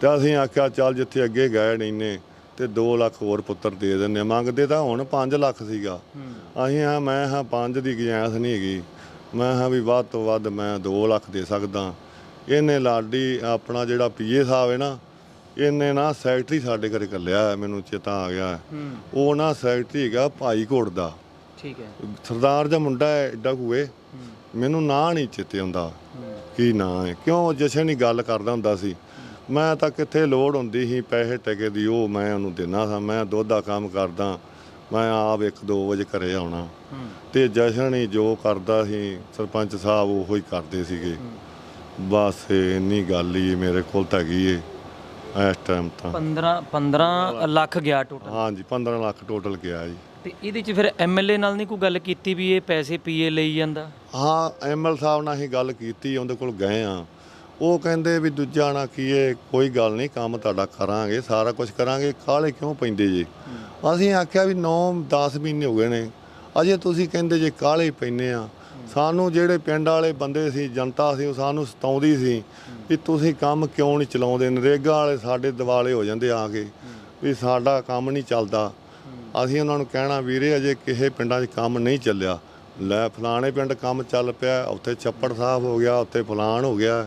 A: ਤੇ ਅਸੀਂ ਆਖਿਆ ਚੱਲ ਜਿੱਥੇ ਅੱਗੇ ਗਏ ਨਹੀਂ ਨੇ ਤੇ 2 ਲੱਖ ਹੋਰ ਪੁੱਤਰ ਦੇ ਦਿੰਨੇ ਮੰਗਦੇ ਤਾਂ ਹੁਣ 5 ਲੱਖ ਸੀਗਾ। ਅਸੀਂ ਹਾਂ ਮੈਂ ਹਾਂ 5 ਦੀ ਗੁੰਜਾਇਸ਼ ਨਹੀਂ ਹੈਗੀ। ਮੈਂ ਹਾਂ ਵੀ ਵੱਧ ਤੋਂ ਵੱਧ ਮੈਂ 2 ਲੱਖ ਦੇ ਸਕਦਾ। ਇਹਨੇ ਲਾਡੀ ਆਪਣਾ ਜਿਹੜਾ ਪੀਏ ਸਾਹਿਬ ਹੈ ਨਾ ਇਹਨੇ ਨਾ ਸੈਕਟਰੀ ਸਾਡੇ ਘਰੇ ਕੱਲਿਆ ਮੈਨੂੰ ਚੇਤਾ ਆ ਗਿਆ ਉਹ ਨਾ ਸੈਕਟਰੀ ਹੈਗਾ ਭਾਈ ਕੋਟ ਦਾ।
B: ਠੀਕ ਹੈ।
A: ਸਰਦਾਰ ਦਾ ਮੁੰਡਾ ਹੈ ਏਡਾ ਕੂਏ। ਮੈਨੂੰ ਨਾਂ ਨਹੀਂ ਚੇਤੇ ਆਉਂਦਾ। ਕੀ ਨਾਂ ਹੈ? ਕਿਉਂ ਜਸ਼ਨ ਹੀ ਗੱਲ ਕਰਦਾ ਹੁੰਦਾ ਸੀ। ਮੈਂ ਤਾਂ ਕਿੱਥੇ ਲੋੜ ਹੁੰਦੀ ਸੀ ਪੈਸੇ ਟਕੇ ਦੀ ਉਹ ਮੈਂ ਉਹਨੂੰ ਦੇਣਾ ਸਾਂ। ਮੈਂ ਦੁੱਧ ਦਾ ਕੰਮ ਕਰਦਾ। ਮੈਂ ਆਪ 1-2 ਵਜੇ ਘਰੇ ਆਉਣਾ। ਤੇ ਜਸ਼ਨ ਹੀ ਜੋ ਕਰਦਾ ਸੀ ਸਰਪੰਚ ਸਾਹਿਬ ਉਹੋ ਹੀ ਕਰਦੇ ਸੀਗੇ। ਬਸ ਇੰਨੀ ਗੱਲ ਹੀ ਮੇਰੇ ਕੋਲ ਤਾਂ ਹੈਗੀ ਏ ਇਸ ਟਾਈਮ ਤਾਂ।
B: 15 15 ਲੱਖ ਗਿਆ ਟੋਟਲ
A: ਹਾਂਜੀ 15 ਲੱਖ ਟੋਟਲ ਗਿਆ ਜੀ।
B: ਤੇ ਇਹਦੇ ਚ ਫਿਰ ਐਮਐਲਏ ਨਾਲ ਨਹੀਂ ਕੋਈ ਗੱਲ ਕੀਤੀ ਵੀ ਇਹ ਪੈਸੇ ਪੀਏ ਲਈ ਜਾਂਦਾ?
A: ਹਾਂ ਐਮਐਲ ਸਾਹਿਬ ਨਾਲ ਅਸੀਂ ਗੱਲ ਕੀਤੀ, ਉਹਦੇ ਕੋਲ ਗਏ ਆ ਉਹ ਕਹਿੰਦੇ ਵੀ ਦੂਜਾ ਨਾ ਕੀ ਇਹ ਕੋਈ ਗੱਲ ਨਹੀਂ, ਕੰਮ ਤੁਹਾਡਾ ਕਰਾਂਗੇ, ਸਾਰਾ ਕੁਝ ਕਰਾਂਗੇ, ਕਾਹਲੇ ਕਿਉਂ ਪੈਂਦੇ ਜੇ? ਅਸੀਂ ਆਖਿਆ ਵੀ 9 10 ਮਹੀਨੇ ਹੋ ਗਏ ਨੇ। ਅਜੇ ਤੁਸੀਂ ਕਹਿੰਦੇ ਜੇ ਕਾਹਲੇ ਪੈਨੇ ਆ। ਸਾਨੂੰ ਜਿਹੜੇ ਪਿੰਡ ਵਾਲੇ ਬੰਦੇ ਸੀ, ਜਨਤਾ ਸੀ, ਉਹ ਸਾਨੂੰ ਸਤਾਉਂਦੀ ਸੀ ਵੀ ਤੁਸੀਂ ਕੰਮ ਕਿਉਂ ਨਹੀਂ ਚਲਾਉਂਦੇ? ਨਰੇਗਾ ਵਾਲੇ ਸਾਡੇ ਦਿਵਾਲੇ ਹੋ ਜਾਂਦੇ ਆ ਕੇ, ਵੀ ਸਾਡਾ ਕੰਮ ਨਹੀਂ ਚੱਲਦਾ। ਅਸੀਂ ਉਹਨਾਂ ਨੂੰ ਕਹਿਣਾ ਵੀਰੇ ਅਜੇ ਕਿਸੇ ਪਿੰਡਾਂ 'ਚ ਕੰਮ ਨਹੀਂ ਚੱਲਿਆ। ਲੈ ਫਲਾਣੇ ਪਿੰਡ ਕੰਮ ਚੱਲ ਪਿਆ ਉੱਥੇ ਛੱਪੜ ਸਾਹਿਬ ਹੋ ਗਿਆ ਉੱਥੇ ਫਲਾਣ ਹੋ ਗਿਆ।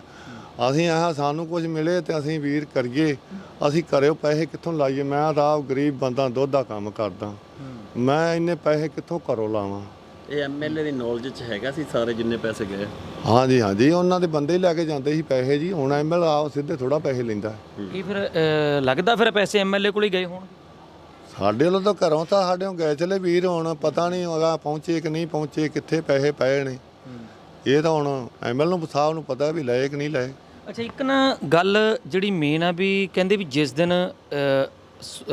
A: ਅਸੀਂ ਆਹ ਸਾਨੂੰ ਕੁਝ ਮਿਲੇ ਤੇ ਅਸੀਂ ਵੀਰ ਕਰੀਏ। ਅਸੀਂ ਕਰਿਓ ਪੈਸੇ ਕਿੱਥੋਂ ਲਾਈਏ? ਮੈਂ ਤਾਂ ਆਪ ਗਰੀਬ ਬੰਦਾ ਦੁੱਧ ਦਾ ਕੰਮ ਕਰਦਾ। ਮੈਂ ਇੰਨੇ ਪੈਸੇ ਕਿੱਥੋਂ ਘਰੋਂ ਲਾਵਾਂ?
D: ਇਹ ਐਮਐਲਏ ਦੀ ਨੌਲੇਜ ਚ ਹੈਗਾ ਸੀ ਸਾਰੇ ਜਿੰਨੇ ਪੈਸੇ ਗਏ?
A: ਹਾਂਜੀ ਹਾਂਜੀ। ਉਹਨਾਂ ਦੇ ਬੰਦੇ ਹੀ ਲੈ ਕੇ ਜਾਂਦੇ ਸੀ ਪੈਸੇ ਜੀ। ਹੁਣ ਐਮਐਲ ਆ ਸਿੱਧੇ ਥੋੜਾ ਪੈਸੇ ਲੈਂਦਾ।
B: ਇਹ ਫਿਰ ਅਹ, ਲੱਗਦਾ ਫਿਰ ਪੈਸੇ ਐਮਐਲਏ ਕੋਲ ਹੀ ਗਏ ਹੋਣ
A: ਸਾਡੇ ਵੱਲੋਂ ਤਾਂ ਘਰੋਂ ਤਾਂ ਸਾਡੇ ਗਏ ਚਲੇ ਵੀਰ ਹੁਣ ਪਤਾ ਨਹੀਂ ਹੋਗਾ ਪਹੁੰਚੇ ਕਿ ਨਹੀਂ ਪਹੁੰਚੇ ਕਿੱਥੇ ਪੈਸੇ ਪਏ ਨੇ। ਇਹ ਤਾਂ ਹੁਣ ਐਮਐਲ ਨੂੰ ਸਾਹਿਬ ਨੂੰ ਪਤਾ ਵੀ ਲਏ ਕਿ ਨਹੀਂ ਲਏ।
B: ਅੱਛਾ ਇੱਕ ਨਾ ਗੱਲ ਜਿਹੜੀ ਮੇਨ ਆ ਵੀ ਕਹਿੰਦੇ ਵੀ ਜਿਸ ਦਿਨ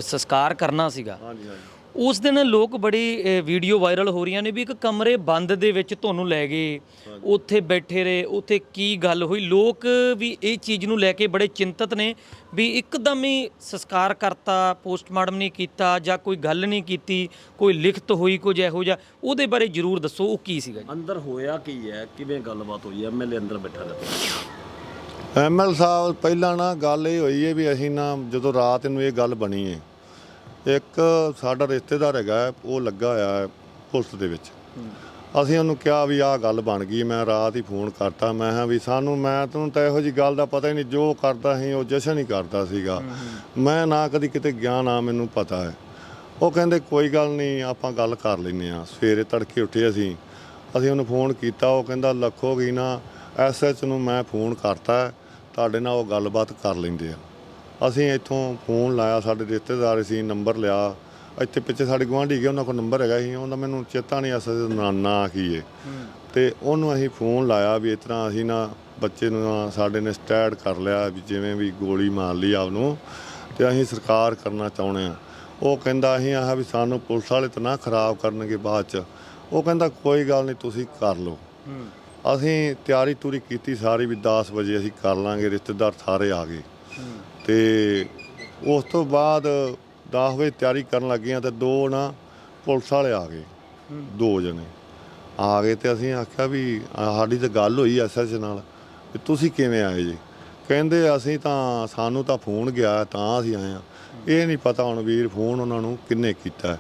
B: ਸੰਸਕਾਰ ਕਰਨਾ ਸੀਗਾ
A: ਹਾਂਜੀ ਹਾਂਜੀ।
B: ਉਸ ਦਿਨ ਲੋਕ ਬੜੀ ਵੀਡੀਓ ਵਾਇਰਲ ਹੋ ਰਹੀਆਂ ਨੇ ਵੀ ਇੱਕ ਕਮਰੇ ਬੰਦ ਦੇ ਵਿੱਚ ਤੁਹਾਨੂੰ ਲੈ ਗਏ। ਉੱਥੇ ਬੈਠੇ ਰਹੇ ਉੱਥੇ ਕੀ ਗੱਲ ਹੋਈ? ਲੋਕ ਵੀ ਇਹ ਚੀਜ਼ ਨੂੰ ਲੈ ਕੇ ਬੜੇ ਚਿੰਤਤ ਨੇ ਵੀ ਇੱਕਦਮ ਹੀ ਸੰਸਕਾਰ ਕਰਤਾ ਪੋਸਟਮਾਰਟਮ ਨਹੀਂ ਕੀਤਾ ਜਾਂ ਕੋਈ ਗੱਲ ਨਹੀਂ ਕੀਤੀ ਕੋਈ ਲਿਖਤ ਹੋਈ ਕੁਝ ਇਹੋ ਜਿਹਾ। ਉਹਦੇ ਬਾਰੇ ਜਰੂਰ ਦੱਸੋ ਉਹ ਕੀ ਸੀਗਾ ਜੀ?
D: ਅੰਦਰ ਹੋਇਆ ਕੀ ਹੈ? ਕਿਵੇਂ ਗੱਲਬਾਤ ਹੋਈ? ਐਮਐਲਏ ਅੰਦਰ ਬੈਠਾ ਰਿਹਾ
A: ਐਮਐਲ ਸਾਹਿਬ ਪਹਿਲਾਂ ਨਾ ਗੱਲ ਇਹ ਹੋਈ ਹੈ ਵੀ ਅਸੀਂ ਨਾ ਜਦੋਂ ਰਾਤ ਨੂੰ ਇਹ ਗੱਲ ਬਣੀ ਹੈ ਇੱਕ ਸਾਡਾ ਰਿਸ਼ਤੇਦਾਰ ਹੈਗਾ ਹੈ, ਉਹ ਲੱਗਾ ਹੋਇਆ ਹੈ ਪੁਲਿਸ ਦੇ ਵਿੱਚ। ਅਸੀਂ ਉਹਨੂੰ ਕਿਹਾ ਵੀ ਆਹ ਗੱਲ ਬਣ ਗਈ ਮੈਂ ਰਾਤ ਹੀ ਫੋਨ ਕਰਤਾ ਮੈਂ ਕਿਹਾ ਵੀ ਸਾਨੂੰ ਮੈਂ ਤੁਹਾਨੂੰ ਤਾਂ ਇਹੋ ਜੀ ਗੱਲ ਦਾ ਪਤਾ ਹੀ ਨਹੀਂ ਜੋ ਕਰਦਾ ਸੀ ਉਹ ਜਸ਼ਨ ਹੀ ਕਰਦਾ ਸੀਗਾ। ਮੈਂ ਨਾ ਕਦੀ ਕਿਤੇ ਗਿਆ ਨਾ ਮੈਨੂੰ ਪਤਾ ਹੈ। ਉਹ ਕਹਿੰਦੇ ਕੋਈ ਗੱਲ ਨਹੀਂ ਆਪਾਂ ਗੱਲ ਕਰ ਲੈਨੇ ਆ ਸਵੇਰੇ ਤੜਕੇ ਉੱਠੇ ਅਸੀਂ ਅਸੀਂ ਉਹਨੂੰ ਫੋਨ ਕੀਤਾ ਉਹ ਕਹਿੰਦਾ ਲੱਖੋ ਗਈ ਨਾ ਐਸਐਚ ਨੂੰ ਮੈਂ ਫੋਨ ਕਰਤਾ ਹੈ, ਤੁਹਾਡੇ ਨਾਲ ਉਹ ਗੱਲਬਾਤ ਕਰ ਲੈਂਦੇ ਆ। ਅਸੀਂ ਇੱਥੋਂ ਫੋਨ ਲਾਇਆ, ਸਾਡੇ ਰਿਸ਼ਤੇਦਾਰ ਸੀ, ਨੰਬਰ ਲਿਆ। ਇੱਥੇ ਪਿੱਛੇ ਸਾਡੇ ਗੁਆਂਢੀ ਗਏ ਉਹਨਾਂ ਕੋਲ ਨੰਬਰ ਹੈਗਾ ਸੀ, ਉਹਦਾ ਮੈਨੂੰ ਚੇਤਾ ਨਹੀਂ ਐਸਐਚ ਨਾਨਾ ਨਾਂ ਕੀ ਹੈ ਤੇ ਉਹਨੂੰ ਅਸੀਂ ਫੋਨ ਲਾਇਆ ਵੀ ਇਸ ਤਰ੍ਹਾਂ ਅਸੀਂ ਨਾ ਬੱਚੇ ਨੂੰ ਨਾ ਸਾਡੇ ਨੇ ਸਟੈਡ ਕਰ ਲਿਆ ਵੀ ਜਿਵੇਂ ਵੀ ਗੋਲੀ ਮਾਰ ਲਈ ਆਪ ਨੂੰ, ਤੇ ਅਸੀਂ ਸਰਕਾਰ ਕਰਨਾ ਚਾਹੁੰਦੇ ਆ ਉਹ ਕਹਿੰਦਾ ਅਸੀਂ ਆਹ ਵੀ ਸਾਨੂੰ ਪੁਲਿਸ ਵਾਲੇ ਤਾਂ ਨਾ ਖਰਾਬ ਕਰਨਗੇ ਬਾਅਦ ਚ। ਉਹ ਕਹਿੰਦਾ ਕੋਈ ਗੱਲ ਨਹੀਂ, ਤੁਸੀਂ ਕਰ ਲਓ। ਅਸੀਂ ਤਿਆਰੀ ਤੂਰੀ ਕੀਤੀ ਸਾਰੀ ਵੀ 10 ਵਜੇ ਅਸੀਂ ਕਰ ਲਾਂਗੇ, ਰਿਸ਼ਤੇਦਾਰ ਸਾਰੇ ਆ ਗਏ। ਤੇ ਉਸ ਤੋਂ ਬਾਅਦ 10 ਵਜੇ ਤਿਆਰੀ ਕਰਨ ਲੱਗੀਆਂ ਤੇ ਦੋ ਨਾ ਪੁਲਿਸ ਵਾਲੇ ਆ ਗਏ। ਦੋ ਜਣੇ ਆ ਗਏ ਤੇ ਅਸੀਂ ਆਖਿਆ ਵੀ ਸਾਡੀ ਤਾਂ ਗੱਲ ਹੋਈ ਐਸਐਸ ਨਾਲ ਵੀ ਤੁਸੀਂ ਕਿਵੇਂ ਆਏ ਜੀ? ਕਹਿੰਦੇ ਅਸੀਂ ਤਾਂ ਸਾਨੂੰ ਤਾਂ ਫੋਨ ਗਿਆ ਤਾਂ ਅਸੀਂ ਆਏ ਆ ਇਹ ਨਹੀਂ ਪਤਾ ਹੁਣ ਵੀਰ ਫੋਨ ਉਹਨਾਂ ਨੂੰ ਕਿੰਨੇ ਕੀਤਾ। ਹੈ।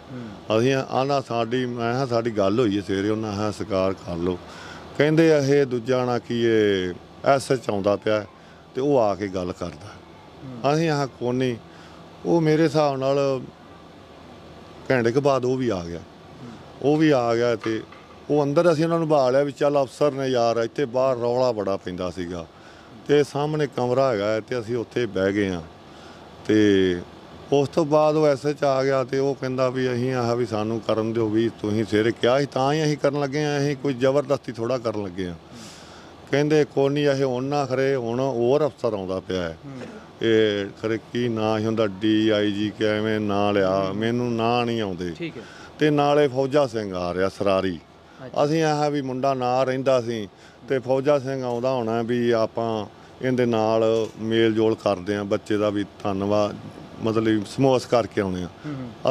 A: ਅਸੀਂ ਆਨਾ ਸਾਡੀ ਮੈਂ ਕਿਹਾ ਸਾਡੀ ਗੱਲ ਹੋਈ ਹੈ ਸਵੇਰੇ ਉਹਨਾਂ ਹਾਂ ਸਕਾਰ ਕਰ ਲਓ। ਕਹਿੰਦੇ ਇਹ ਦੂਜਾ ਨਾ ਕੀ ਇਹ ਐਸਐਚ ਆਉਂਦਾ ਪਿਆ ਤੇ ਉਹ ਆ ਕੇ ਗੱਲ ਕਰਦਾ। ਅਸੀਂ ਆਹ ਕੋਨੀ ਉਹ ਮੇਰੇ ਹਿਸਾਬ ਨਾਲ ਘੰਟੇ ਕੁ ਬਾਅਦ ਉਹ ਵੀ ਆ ਗਿਆ। ਉਹ ਵੀ ਆ ਗਿਆ ਤੇ ਉਹ ਅੰਦਰ ਅਸੀਂ ਉਹਨਾਂ ਨੂੰ ਬਹਾ ਲਿਆ ਵੀ ਚੱਲ ਅਫਸਰ ਨੇ ਯਾਰ ਇੱਥੇ ਬਾਹਰ ਰੌਲਾ ਬੜਾ ਪੈਂਦਾ ਸੀਗਾ। ਤੇ ਸਾਹਮਣੇ ਕਮਰਾ ਹੈਗਾ ਹੈ ਤੇ ਅਸੀਂ ਉੱਥੇ ਬਹਿ ਗਏ ਆ ਤੇ ਉਸ ਤੋਂ ਬਾਅਦ ਉਹ ਐਸਐਚ ਆ ਗਿਆ ਤੇ ਉਹ ਕਹਿੰਦਾ ਵੀ ਅਸੀਂ ਆਹ ਵੀ ਸਾਨੂੰ ਕਰਨ ਦਿਓ ਵੀ ਤੁਸੀਂ ਸਵੇਰੇ ਕਿਹਾ ਸੀ ਤਾਂ ਹੀ ਅਸੀਂ ਕਰਨ ਲੱਗੇ ਆ ਅਸੀਂ ਕੋਈ ਜ਼ਬਰਦਸਤੀ ਥੋੜਾ ਕਰਨ ਲੱਗੇ ਆ ਕਹਿੰਦੇ ਕੋਈ ਨਹੀਂ ਇਹ ਹੁਣ ਨਾ ਖਰੇ, ਹੁਣ ਹੋਰ ਅਫਸਰ ਆਉਂਦਾ ਪਿਆ ਹੈ। ਇਹ ਖਰੇ ਕੀ ਨਾਂ ਸੀ ਹੁੰਦਾ ਡੀਆਈਜੀ ਕਿਵੇਂ ਨਾਂ ਲਿਆ? ਮੈਨੂੰ ਨਾਂ ਨਹੀਂ ਆਉਂਦੇ।
B: ਠੀਕ ਹੈ।
A: ਤੇ ਨਾਲੇ ਫੌਜਾ ਸਿੰਘ ਆ ਰਿਹਾ ਸਰਾਰੀ। ਅਸੀਂ ਆਹ ਵੀ ਮੁੰਡਾ ਨਾਲ ਰਹਿੰਦਾ ਸੀ ਤੇ ਫੌਜਾ ਸਿੰਘ ਆਉਂਦਾ ਹੋਣਾ ਵੀ ਆਪਾਂ ਇਹਦੇ ਨਾਲ ਮੇਲ ਜੋਲ ਕਰਦੇ ਆ ਬੱਚੇ ਦਾ ਵੀ ਧੰਨਵਾਦ ਮਤਲਬ ਸਮੋਸ ਕਰਕੇ ਆਉਣੇ ਆ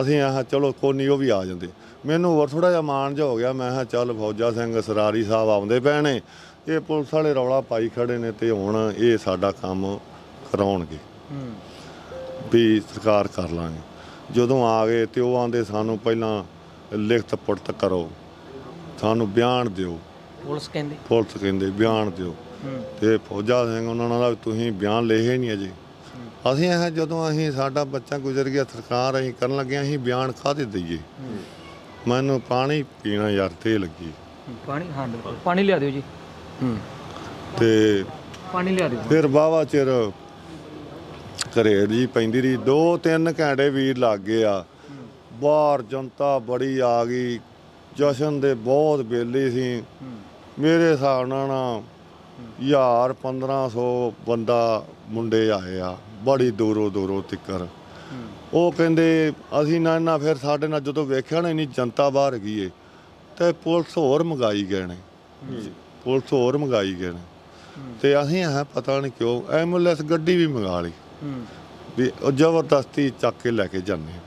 A: ਅਸੀਂ ਆਹ ਚਲੋ ਕੋਈ ਨਹੀਂ ਉਹ ਵੀ ਆ ਜਾਂਦੇ। ਮੈਨੂੰ ਹੋਰ ਥੋੜਾ ਜਿਹਾ ਮਾਣ ਜਿਹਾ ਹੋ ਗਿਆ ਮੈਂ ਕਿਹਾ ਚੱਲ ਫੌਜਾ ਸਿੰਘ ਸਰਾਰੀ ਸਾਹਿਬ ਆਉਂਦੇ ਪਏ ਨੇ ਇਹ ਪੁਲਿਸ ਵਾਲੇ ਰੌਲਾ ਪਾਈ ਖੜੇ ਨੇ ਤੇ ਹੁਣ ਇਹ ਸਾਡਾ ਕੰਮ ਕਰਾਉਣਗੇ
B: ਹੂੰ
A: ਵੀ ਸਰਕਾਰ ਕਰ ਲਾਂਗੇ। ਜਦੋਂ ਆ ਗਏ ਤੇ ਉਹ ਆਂਦੇ ਸਾਨੂੰ ਪਹਿਲਾਂ ਲਿਖਤ ਪੁਰਤ ਕਰੋ। ਸਾਨੂੰ ਬਿਆਨ ਦਿਓ।
B: ਪੁਲਿਸ ਕਹਿੰਦੀ?
A: ਪੁਲਿਸ ਕਹਿੰਦੇ ਬਿਆਨ ਦਿਓ। ਤੇ ਫੌਜਾ ਸਿੰਘ ਉਹਨਾਂ ਨਾਲ ਤੁਸੀਂ ਬਿਆਨ ਲਿਖੇ ਨਹੀਂ ਅਜੇ। ਅਸੀਂ ਇਹ ਜਦੋਂ ਅਸੀਂ ਸਾਡਾ ਬੱਚਾ ਗੁਜ਼ਰ ਗਿਆ ਸਰਕਾਰ ਅਸੀਂ ਕਰਨ ਲੱਗੇ ਅਸੀਂ ਬਿਆਨ ਕਾਹਦੇ ਦਈਏ? ਮੈਨੂੰ ਪਾਣੀ ਪੀਣਾ ਯਾਰ ਤੇ ਲੱਗੀ।
B: ਪਾਣੀ ਹਾਂ ਬਿਲਕੁਲ। ਪਾਣੀ ਲਿਆ ਦਿਓ ਜੀ। ਹੂੰ।
A: ਤੇ
B: ਪਾਣੀ ਲਿਆ ਦਿਓ।
A: ਫਿਰ ਬਾਵਾ ਚਿਰ ਘਰੇੜ ਜੀ ਪੈਂਦੀ ਰਹੀ। ਦੋ ਤਿੰਨ ਘੰਟੇ ਵੀਰ ਲੱਗ ਗਏ ਆ ਬਾਹਰ ਜਨਤਾ ਬੜੀ ਆ ਗਈ। ਜਸ਼ਨ ਦੇ ਬਹੁਤ ਬੇਲੀ ਸੀ। ਮੇਰੇ ਹਿਸਾਬ ਨਾਲ ਨਾ ਹਜ਼ਾਰ 1500 ਬੰਦਾ ਮੁੰਡੇ ਆਏ ਆ। ਬੜੀ ਦੂਰੋਂ ਦੂਰੋਂ ਤਿੱਕਰ। ਉਹ ਕਹਿੰਦੇ, ਅਸੀਂ ਨਾ ਨਾ ਫਿਰ ਸਾਡੇ ਨਾਲ ਜਦੋਂ ਵੇਖਿਆ ਨਾ ਇੰਨੀ ਜਨਤਾ ਬਾਹਰ ਗਈ ਏ, ਤੇ ਪੁਲਿਸ ਹੋਰ ਮੰਗਾਈ ਗਏ ਨੇ। ਪੁਲਿਸ ਹੋਰ ਮੰਗਾਈ ਗਏ ਨੇ। ਤੇ ਅਸੀਂ ਆਹ ਪਤਾ ਨਹੀਂ ਕਿਉਂ, ਐਂਬੂਲੈਂਸ ਗੱਡੀ ਵੀ ਮੰਗਾ ਲਈ। ਵੀ ਉਹ ਜ਼ਬਰਦਸਤੀ ਚੱਕ ਕੇ ਲੈ ਕੇ ਜਾਂਦੇ ਆ।